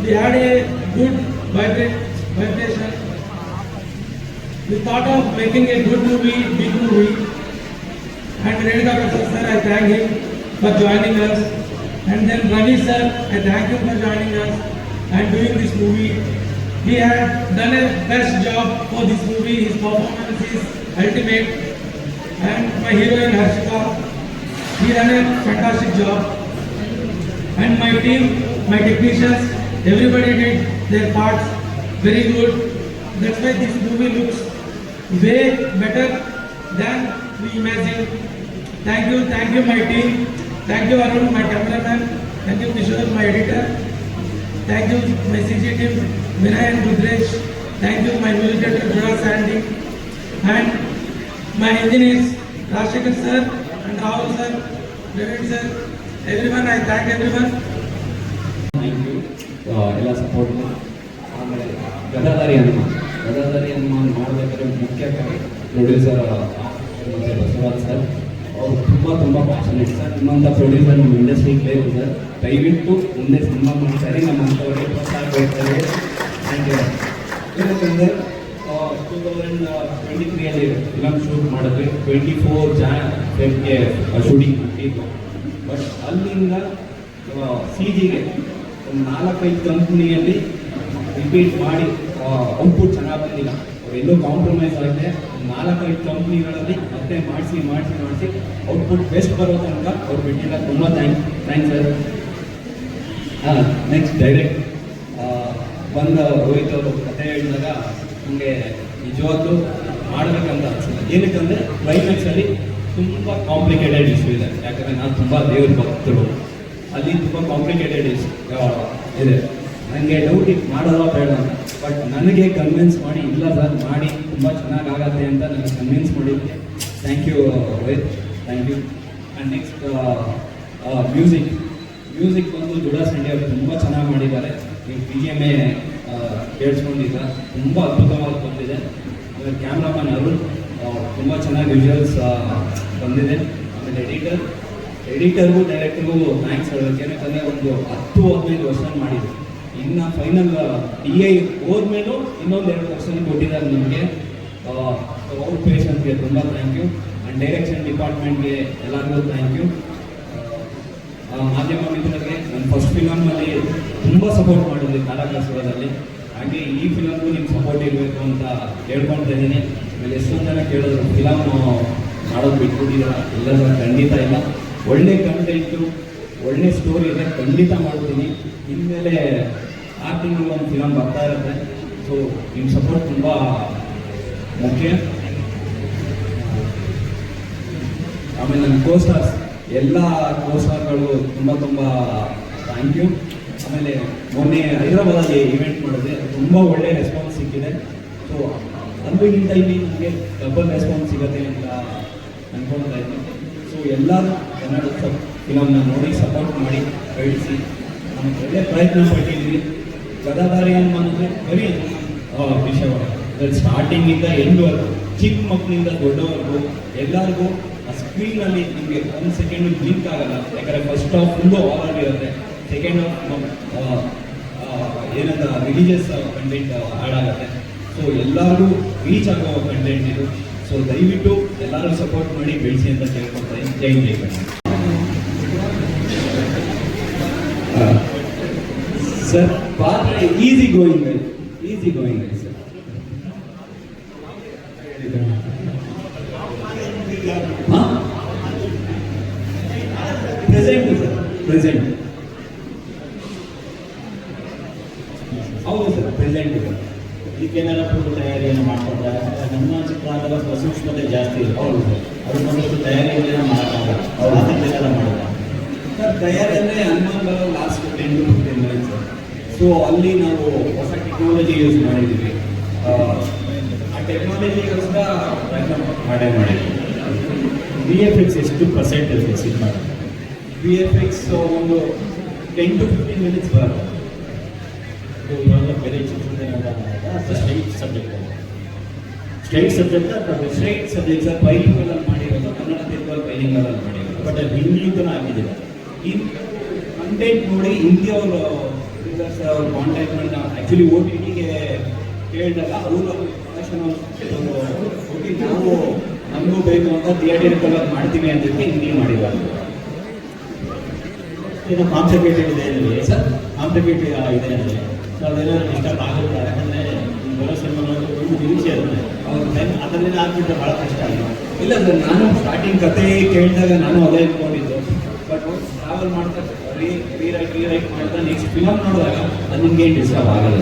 we had a good vibra- vibration we thought of making a good movie big movie and Renuka Prasad sir, I thank him for joining us. And then Ravi sir, I thank him for joining us and doing this movie. He had done a best job for this movie. His performance is ultimate. And my heroine Harshika, he done a fantastic job. And my team, my technicians, everybody did their parts very good. That's why this movie looks way better than we imagined. Thank you, thank you, my team. Thank you, Arun, my cameraman. Thank you, Kishore, my editor. Thank you, my CG team, Vinay and Rudresh. Thank you, my music director, Jura Sandy. And my engineers, Rashikar sir and Rahul sir, David sir. Everyone, I. Thank you ಎಲ್ಲ support ಆಮೇಲೆ ಗದಾಧಾರಿ ಹನುಮಾನ್. ಗದಾಧಾರಿ ಹನುಮಾನ್ ಮಾಡಬೇಕಾದ್ರೆ ಮುಖ್ಯ producer ಮತ್ತು Basavaraj sir ಅವರು ತುಂಬ ತುಂಬ passionate sir ನಿಮ್ಮಂಥ producer ನಮ್ಮ ಇಂಡಸ್ಟ್ರಿಗೆ ಬೇಕು ಸರ್. ದಯವಿಟ್ಟು ಮುಂದೆ ಸಿನಿಮಾ ಮಾಡ್ತಾರೆ ನಮ್ಮಂಥವ್ರಿಗೆ ಪ್ರೋತ್ಸಾಹ ಕೊಡ್ತಾರೆ. ಥ್ಯಾಂಕ್ ಯು ಏನಂತಂದರೆ ಟೂ ತೌಸಂಡ್ ಟ್ವೆಂಟಿ ತ್ರೀಯಲ್ಲಿ ಫಿಲಮ್ ಶೂಟ್ ಮಾಡಿದ್ವಿ. ಟ್ವೆಂಟಿ ಫೋರ್ ಜಾನ್ ಫೆಬ್ಗೆ ಶೂಟಿಂಗ್ ಇತ್ತು ಬಟ್ ಅಲ್ಲಿಂದ ಸಿ ಜಿಗೆ ಒಂದು ನಾಲ್ಕೈದು ಕಂಪ್ನಿಯಲ್ಲಿ ರಿಪೀಟ್ ಮಾಡಿ ಔಟ್ಪುಟ್ ಚೆನ್ನಾಗಿ ಬಂದಿಲ್ಲ. ಅವರೆಲ್ಲೋ ಎಲ್ಲೋ ಕಾಂಪ್ರಮೈಸ್ ಆಗಿದೆ ನಾಲ್ಕೈದು ಕಂಪ್ನಿಗಳಲ್ಲಿ ಮತ್ತೆ ಮಾಡಿಸಿ ಮಾಡಿಸಿ ಮಾಡಿಸಿ ಔಟ್ಪುಟ್ ಬೆಸ್ಟ್ ಬರೋ ತನಕ ಅವ್ರು ಬಿಟ್ಟಿಲ್ಲ. ತುಂಬ ಥ್ಯಾಂಕ್ ಥ್ಯಾಂಕ್ಸ್ ಸರ್ ಹಾಂ ನೆಕ್ಸ್ಟ್ ಡೈರೆಕ್ಟ್ ಬಂದ ರೋಹಿತ್ ಅವರು ಕತೆ ಹೇಳಿದಾಗ ನನಗೆ ನಿಜವಾಗ್ಲೂ ಮಾಡಬೇಕಂತ ಅನ್ಸಿಲ್ಲ ಏನಕ್ಕಂದರೆ ಕ್ಲೈಮ್ಯಾಕ್ಸಲ್ಲಿ ತುಂಬ ಕಾಂಪ್ಲಿಕೇಟೆಡ್ ಇಶ್ಯೂ ಇದೆ. ಯಾಕಂದರೆ ನಾನು ತುಂಬ ದೇವ್ರ ಭಕ್ತರು. ಅಲ್ಲಿ ತುಂಬ ಕಾಂಪ್ಲಿಕೇಟೆಡ್ ಇಶ್ಯೂ ಇದೆ. ನನಗೆ ಡೌಟ್ ಇಟ್ ಮಾಡೋಲ್ಲ ಬೇಡ ಬಟ್ ನನಗೆ ಕನ್ವಿನ್ಸ್ ಮಾಡಿ, ಇಲ್ಲ ಸರ್ ಮಾಡಿ, ತುಂಬ ಚೆನ್ನಾಗಾಗತ್ತೆ ಅಂತ ನನಗೆ ಕನ್ವಿನ್ಸ್ ಮಾಡಿದ್ದೆ thank you Rohit thank you and next music music ಬಂದು ಜುಡಾಸ್ ಸಂಡೆ ಅವರು ತುಂಬ ಚೆನ್ನಾಗಿ ಮಾಡಿದ್ದಾರೆ. ನೀವು ಪಿ ಎಂ ಎ ಕೇಳಿಸ್ಕೊಂಡಿದ್ದ ತುಂಬ ಅದ್ಭುತವಾಗಿ ಬಂದಿದೆ. ಆಮೇಲೆ ಕ್ಯಾಮ್ರಾಮನ್ ಅವರು ತುಂಬ ಚೆನ್ನಾಗಿ ವಿಜುವಲ್ಸ್ ಬಂದಿದೆ. ಆಮೇಲೆ ಎಡಿಟರ್ ಎಡಿಟರ್ಗೂ ಡೈರೆಕ್ಟರ್ಗೂ ಥ್ಯಾಂಕ್ಸ್ ಹೇಳಬೇಕು ಯಾಕಂದರೆ ಒಂದು ಹತ್ತು, ಹದಿನೈದು ವರ್ಷ ಮಾಡಿದ್ರು. ಇನ್ನು ಫೈನಲ್ ಡಿ ಐ ಹೋದ್ಮೇಲೂ ಇನ್ನೊಂದು ಎರಡು ವರ್ಷ ಕೊಟ್ಟಿದ್ದಾರೆ ನಮಗೆ. ಅವ್ರ ಪೇಷನ್ಸ್ಗೆ ತುಂಬ ಥ್ಯಾಂಕ್ ಯು ಆ್ಯಂಡ್ ಡೈರೆಕ್ಷನ್ ಡಿಪಾರ್ಟ್ಮೆಂಟ್ಗೆ ಎಲ್ಲರಿಗೂ ಥ್ಯಾಂಕ್ ಯು ಮಾಧ್ಯಮ ಮಿತ್ರರಿಗೆ ನನ್ನ ಫಸ್ಟ್ ಫಿಲಮ್ನಲ್ಲಿ ತುಂಬ ಸಪೋರ್ಟ್ ಮಾಡಿದ್ವಿ ಕಾಲಾಕಾಶದಲ್ಲಿ ಹಾಗೆ ಈ ಫಿಲಮ್ಗೂ ನಿಮ್ಗೆ ಸಪೋರ್ಟ್ ಇರಬೇಕು ಅಂತ ಹೇಳ್ಕೊಳ್ತಾ ಇದ್ದೀನಿ. ಆಮೇಲೆ ಎಷ್ಟೊಂದು ಜನ ಕೇಳಿದ್ರು ಫಿಲಮ್ ಮಾಡೋದು ಬಿಟ್ಬಿಟ್ಟಿದ್ದೀರ? ಇಲ್ಲ ಖಂಡಿತ ಇಲ್ಲ. ಒಳ್ಳೆ ಕಂಟೆಂಟು ಒಳ್ಳೆ ಸ್ಟೋರಿ ಇದೆ. ಖಂಡಿತ ಮಾಡ್ತೀನಿ. ಇನ್ಮೇಲೆ ಆರು ತಿಂಗಳು ಒಂದು ಫಿಲಮ್ ಬರ್ತಾ ಇರುತ್ತೆ. ಸೊ ನಿಮ್ಮ ಸಪೋರ್ಟ್ ತುಂಬ ಮುಖ್ಯ. ಆಮೇಲೆ ನನ್ನ ಕೋಸ್ಟಾರ್ಸ್ ಎಲ್ಲ ಕೋಸ್ಟಾರ್ಗಳು ತುಂಬ ತುಂಬ ಥ್ಯಾಂಕ್ ಯು ಆಮೇಲೆ ಮೊನ್ನೆ ಹೈದರಾಬಾದಲ್ಲಿ ಇವೆಂಟ್ ಮಾಡಿದೆ. ತುಂಬ ಒಳ್ಳೆ ರೆಸ್ಪಾನ್ಸ್ ಸಿಕ್ಕಿದೆ. ಸೊ ಅಲ್ಲಿಗಿಂತ ಇಲ್ಲಿ ನಮಗೆ ಡಬಲ್ ರೆಸ್ಪಾನ್ಸ್ ಸಿಗುತ್ತೆ ಅಂತ ಅನ್ಕೊಳ್ತಾ ಸೊ ಎಲ್ಲರೂ ಕನ್ನಡ ಫಿಲಮ್ನ ನೋಡಿ ಸಪೋರ್ಟ್ ಮಾಡಿ ಕಳಿಸಿ ನಾನು ಒಳ್ಳೆ ಪ್ರಯತ್ನ ಪಟ್ಟಿದ್ದೀವಿ. ಗದಾಧಾರಿ ಮಾಡಿದ್ರೆ ಬರೀ ವಿಷಯ ಸ್ಟಾರ್ಟಿಂಗಿಂದ ಎಂಡ್ವರೆಗೂ ಚಿಕ್ಕ ಮಕ್ಕಳಿಂದ ದೊಡ್ಡವರೆಗೂ ಎಲ್ಲರಿಗೂ ಆ ಸ್ಕ್ರೀನಲ್ಲಿ ನಿಮಗೆ ಒಂದು ಸೆಕೆಂಡ್ ಬ್ಲಿಂಕ್ ಆಗಲ್ಲ. ಯಾಕಂದರೆ ಫಸ್ಟ್ ಆಫ್ ಫುಲ್ಲು ಆಲ್ ಇರುತ್ತೆ. ಸೆಕೆಂಡ್ ಆಫ್ ಏನಂತ ರಿಲಿಜಿಯಸ್ ಕಂಟೆಂಟ್ ಆ್ಯಡ್ ಆಗುತ್ತೆ. ಸೊ ಎಲ್ಲರಿಗೂ ರೀಚ್ ಆಗೋ ಕಂಟೆಂಟ್ ಇದು. ಸೊ ದಯವಿಟ್ಟು ಎಲ್ಲರೂ ಸಪೋರ್ಟ್ ಮಾಡಿ, ಬೆಳೆಸಿ ಅಂತ ಕೇಳ್ಕೊಳ್ತಾ ಇದ್ದೀನಿ. ಜೈ ಜೈ ಕನ್ನಡ. ಸರ್, ಪಾತ್ರ easy going easy going sir present sir present ಹೌದು ಸರ್ ಪ್ರೆಸೆಂಟ್ ಸರ್ ಇದಕ್ಕೆಲ್ಲ ಪೂರ್ವ ತಯಾರಿಯನ್ನು ಮಾಡ್ಕೊಂಡ್ರೆ ನಮ್ಮ ಚಿತ್ರಾಂಗದ ಸೂಕ್ಷ್ಮತೆ ಜಾಸ್ತಿ ಇರುತ್ತೆ ಅದು ಒಂದಷ್ಟು ತಯಾರಿಯನ್ನು ಮಾಡೋಕ್ಕಾಗಲ್ಲ. ಅವ್ರು ಅದನ್ನೆಲ್ಲ ಮಾಡೋದು. Sir ತಯಾರಂದ್ರೆ Hanuman last ten to fifteen minutes so ಅಲ್ಲಿ ನಾವು ಹೊಸ ಟೆಕ್ನಾಲಜಿ ಯೂಸ್ ಮಾಡಿದ್ದೀವಿ. ಆ, ಟೆಕ್ನಾಲಜಿ ಟೆಕ್ನಾಲಜಿಗೋಸ್ಕರ ಪ್ರಯತ್ನ ಮಾಡೇ ಮಾಡಿದ್ವಿ ಬಿ ಎಫ್ ಎಕ್ಸ್ ಎಷ್ಟು ಪರ್ಸೆಂಟ್ ಇರುತ್ತೆ ಸಿನಿಮಾ ಬಿ ಎಫ್ ಎಕ್ಸ್ ಒಂದು ಟೆನ್ ಟು ಫಿಫ್ಟೀನ್ ಮಿನಿಟ್ಸ್ ಬರುತ್ತೆ. ಇವಾಗ ಬೇರೆ ಚಿತ್ರದಿಂದ ಸ್ಟ್ರೈಟ್ ಸಬ್ಜೆಕ್ಟ್ ಸ್ಟ್ರೈಟ್ ಸಬ್ಜೆಕ್ಟ್ ಅಥವಾ ಸ್ಟ್ರೈಟ್ ಸಬ್ಜೆಕ್ಟ್ ಸರ್ ಬೈಲಿಂಗಲ್ಲಿ ಮಾಡಿರೋದು ಕನ್ನಡ ತಿರುಗಲ್ ಬೈಲಿಂಗಲ್ಲಿ ಮಾಡಿರೋದು. ಬಟ್ ಅದು ಹಿಂದಿಯೂತನ ಆಗಿದೆ. ಇನ್ ಕಂಟೆಂಟ್ ನೋಡಿ ಹಿಂದಿ ಅವರು ಅವ್ರು ಕಾಂಟ್ಯಾಕ್ಟ್ ಮಾಡಿ ನಾವು ಆ್ಯಕ್ಚುಲಿ ಓ ಟಿ ಟಿಗೆ ಕೇಳಿದಾಗ ಅವರು ಓಕೆ ನಾವು ನಮಗೂ ಬೇಕು ಅಂತ ಥಿಯೇಟರ್ ಮಾಡ್ತೀವಿ ಅಂತ ಹಿಂದಿ ಮಾಡಿರೋದು ಇದು ಕಾಂಪ್ಲಿಕೇಟೆಡ್ ಇದೆ ಸರ್? ಕಾಂಪ್ಲಿಕೇಟೆಡ್ ಇದೆ ಅಂದರೆ ಸೊ ಅದೆಲ್ಲ ಡಿಸ್ಟರ್ಬ್ ಆಗುತ್ತೆ ಯಾಕಂದರೆ ಸಿನಿಮಾಗಳು ಒಂದು ನಿರೀಕ್ಷೆ ಇರುತ್ತೆ. ಅವ್ರ ಟೈಮ್ ಅದರಿಂದ ಆಗ್ಬಿಟ್ರೆ ಭಾಳ ಕಷ್ಟ ಆಗಿದೆ ಇಲ್ಲ ಸರ್ ನಾನು ಸ್ಟಾರ್ಟಿಂಗ್ ಕತೆ ಕೇಳಿದಾಗ ನಾನು ಅದೇ ಇಟ್ಕೊಂಡಿದ್ದು ಬಟ್ ಟ್ರಾವೆಲ್ ಮಾಡ್ತಾ ರೀ ರೀರೈಟ್ ರೀರೈಟ್ ಮಾಡ್ತಾ ನೆಕ್ಸ್ಟ್ ಫಿಲಮ್ ನೋಡಿದಾಗ ಅದು ನಿಮ್ಗೆ ಏನು ಡಿಸ್ಟರ್ಬ್ ಆಗಲ್ಲ.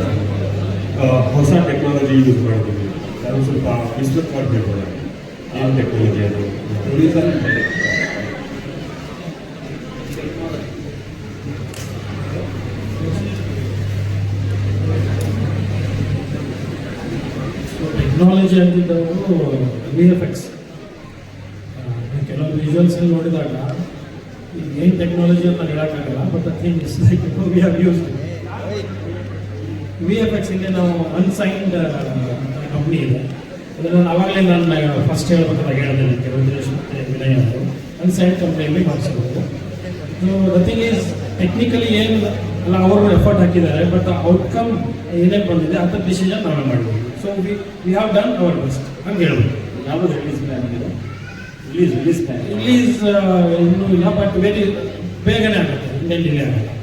ಆ, ಹೊಸ ಟೆಕ್ನಾಲಜಿ ಯೂಸ್ ಮಾಡ್ತೀವಿ. ಅದು ಸ್ವಲ್ಪ ಡಿಸ್ಟರ್ಬ್ ಮಾಡಬೇಕು ಏನು ಟೆಕ್ನಾಲಜಿ ಅದು? ಪ್ರೊಡ್ಯೂಸರ್ ಟೆಕ್ನಾಲಜಿ ಅಂತಿದ್ದವರು ವಿ ಎಫ್ ಎಕ್ಸ್ ಕೆಲವೊಂದು ವಿಜುವಲ್ಸ್ ನೋಡಿದಾಗ ಏನು ಟೆಕ್ನಾಲಜಿ ಅಂತ ಹೇಳೋಕ್ಕಾಗಲ್ಲ but I it's like we have used V F X ಇಲ್ಲಿ ನಾವು ಅನ್ಸೈನ್ಡ್ ಕಂಪ್ನಿ ಇದೆ. ಅದನ್ನು ನಾನು ಆವಾಗಲೇ ನಾನು ಫಸ್ಟ್ ಹೇಳ್ಬೇಕಂತ ಹೇಳಿದೆ ಕೆಲವೊಂದು ದಿವಸ ಮತ್ತು ವಿನಯ್ ಅವರು. ಅನ್ಸೈನ್ಡ್ ಕಂಪ್ನಿಯಲ್ಲಿ ಮಾಡಿಸಿರೋದು. So the thing is technically ಏನು ಅಲ್ಲ, ಅವರು ಎಫರ್ಟ್ ಹಾಕಿದ್ದಾರೆ ಬಟ್ ಔಟ್ಕಮ್ ಏನೇ ಬಂದಿದೆ ಅಂಥ ಡಿಸಿಷನ್ ನಾವೇ ಮಾಡಿದ್ವಿ so we we have done our best ಹಂಗೆ ಹೇಳ್ಬೋದು ಯಾವುದು ರಿಲೀಸ್ ಪ್ಲ್ಯಾನ್ ಇದೆ ರಿಲೀಸ್ ರಿಲೀಸ್ ಪ್ಲ್ಯಾನ್ ರಿಲೀಸ್ ಇನ್ನೂ ಇಲ್ಲ ಬಟ್ ವೆರಿ ಬೇಗನೆ ಆಗುತ್ತೆ ಇಂಡಿಯನ್ ಡಿಲೇ ಆಗುತ್ತೆ.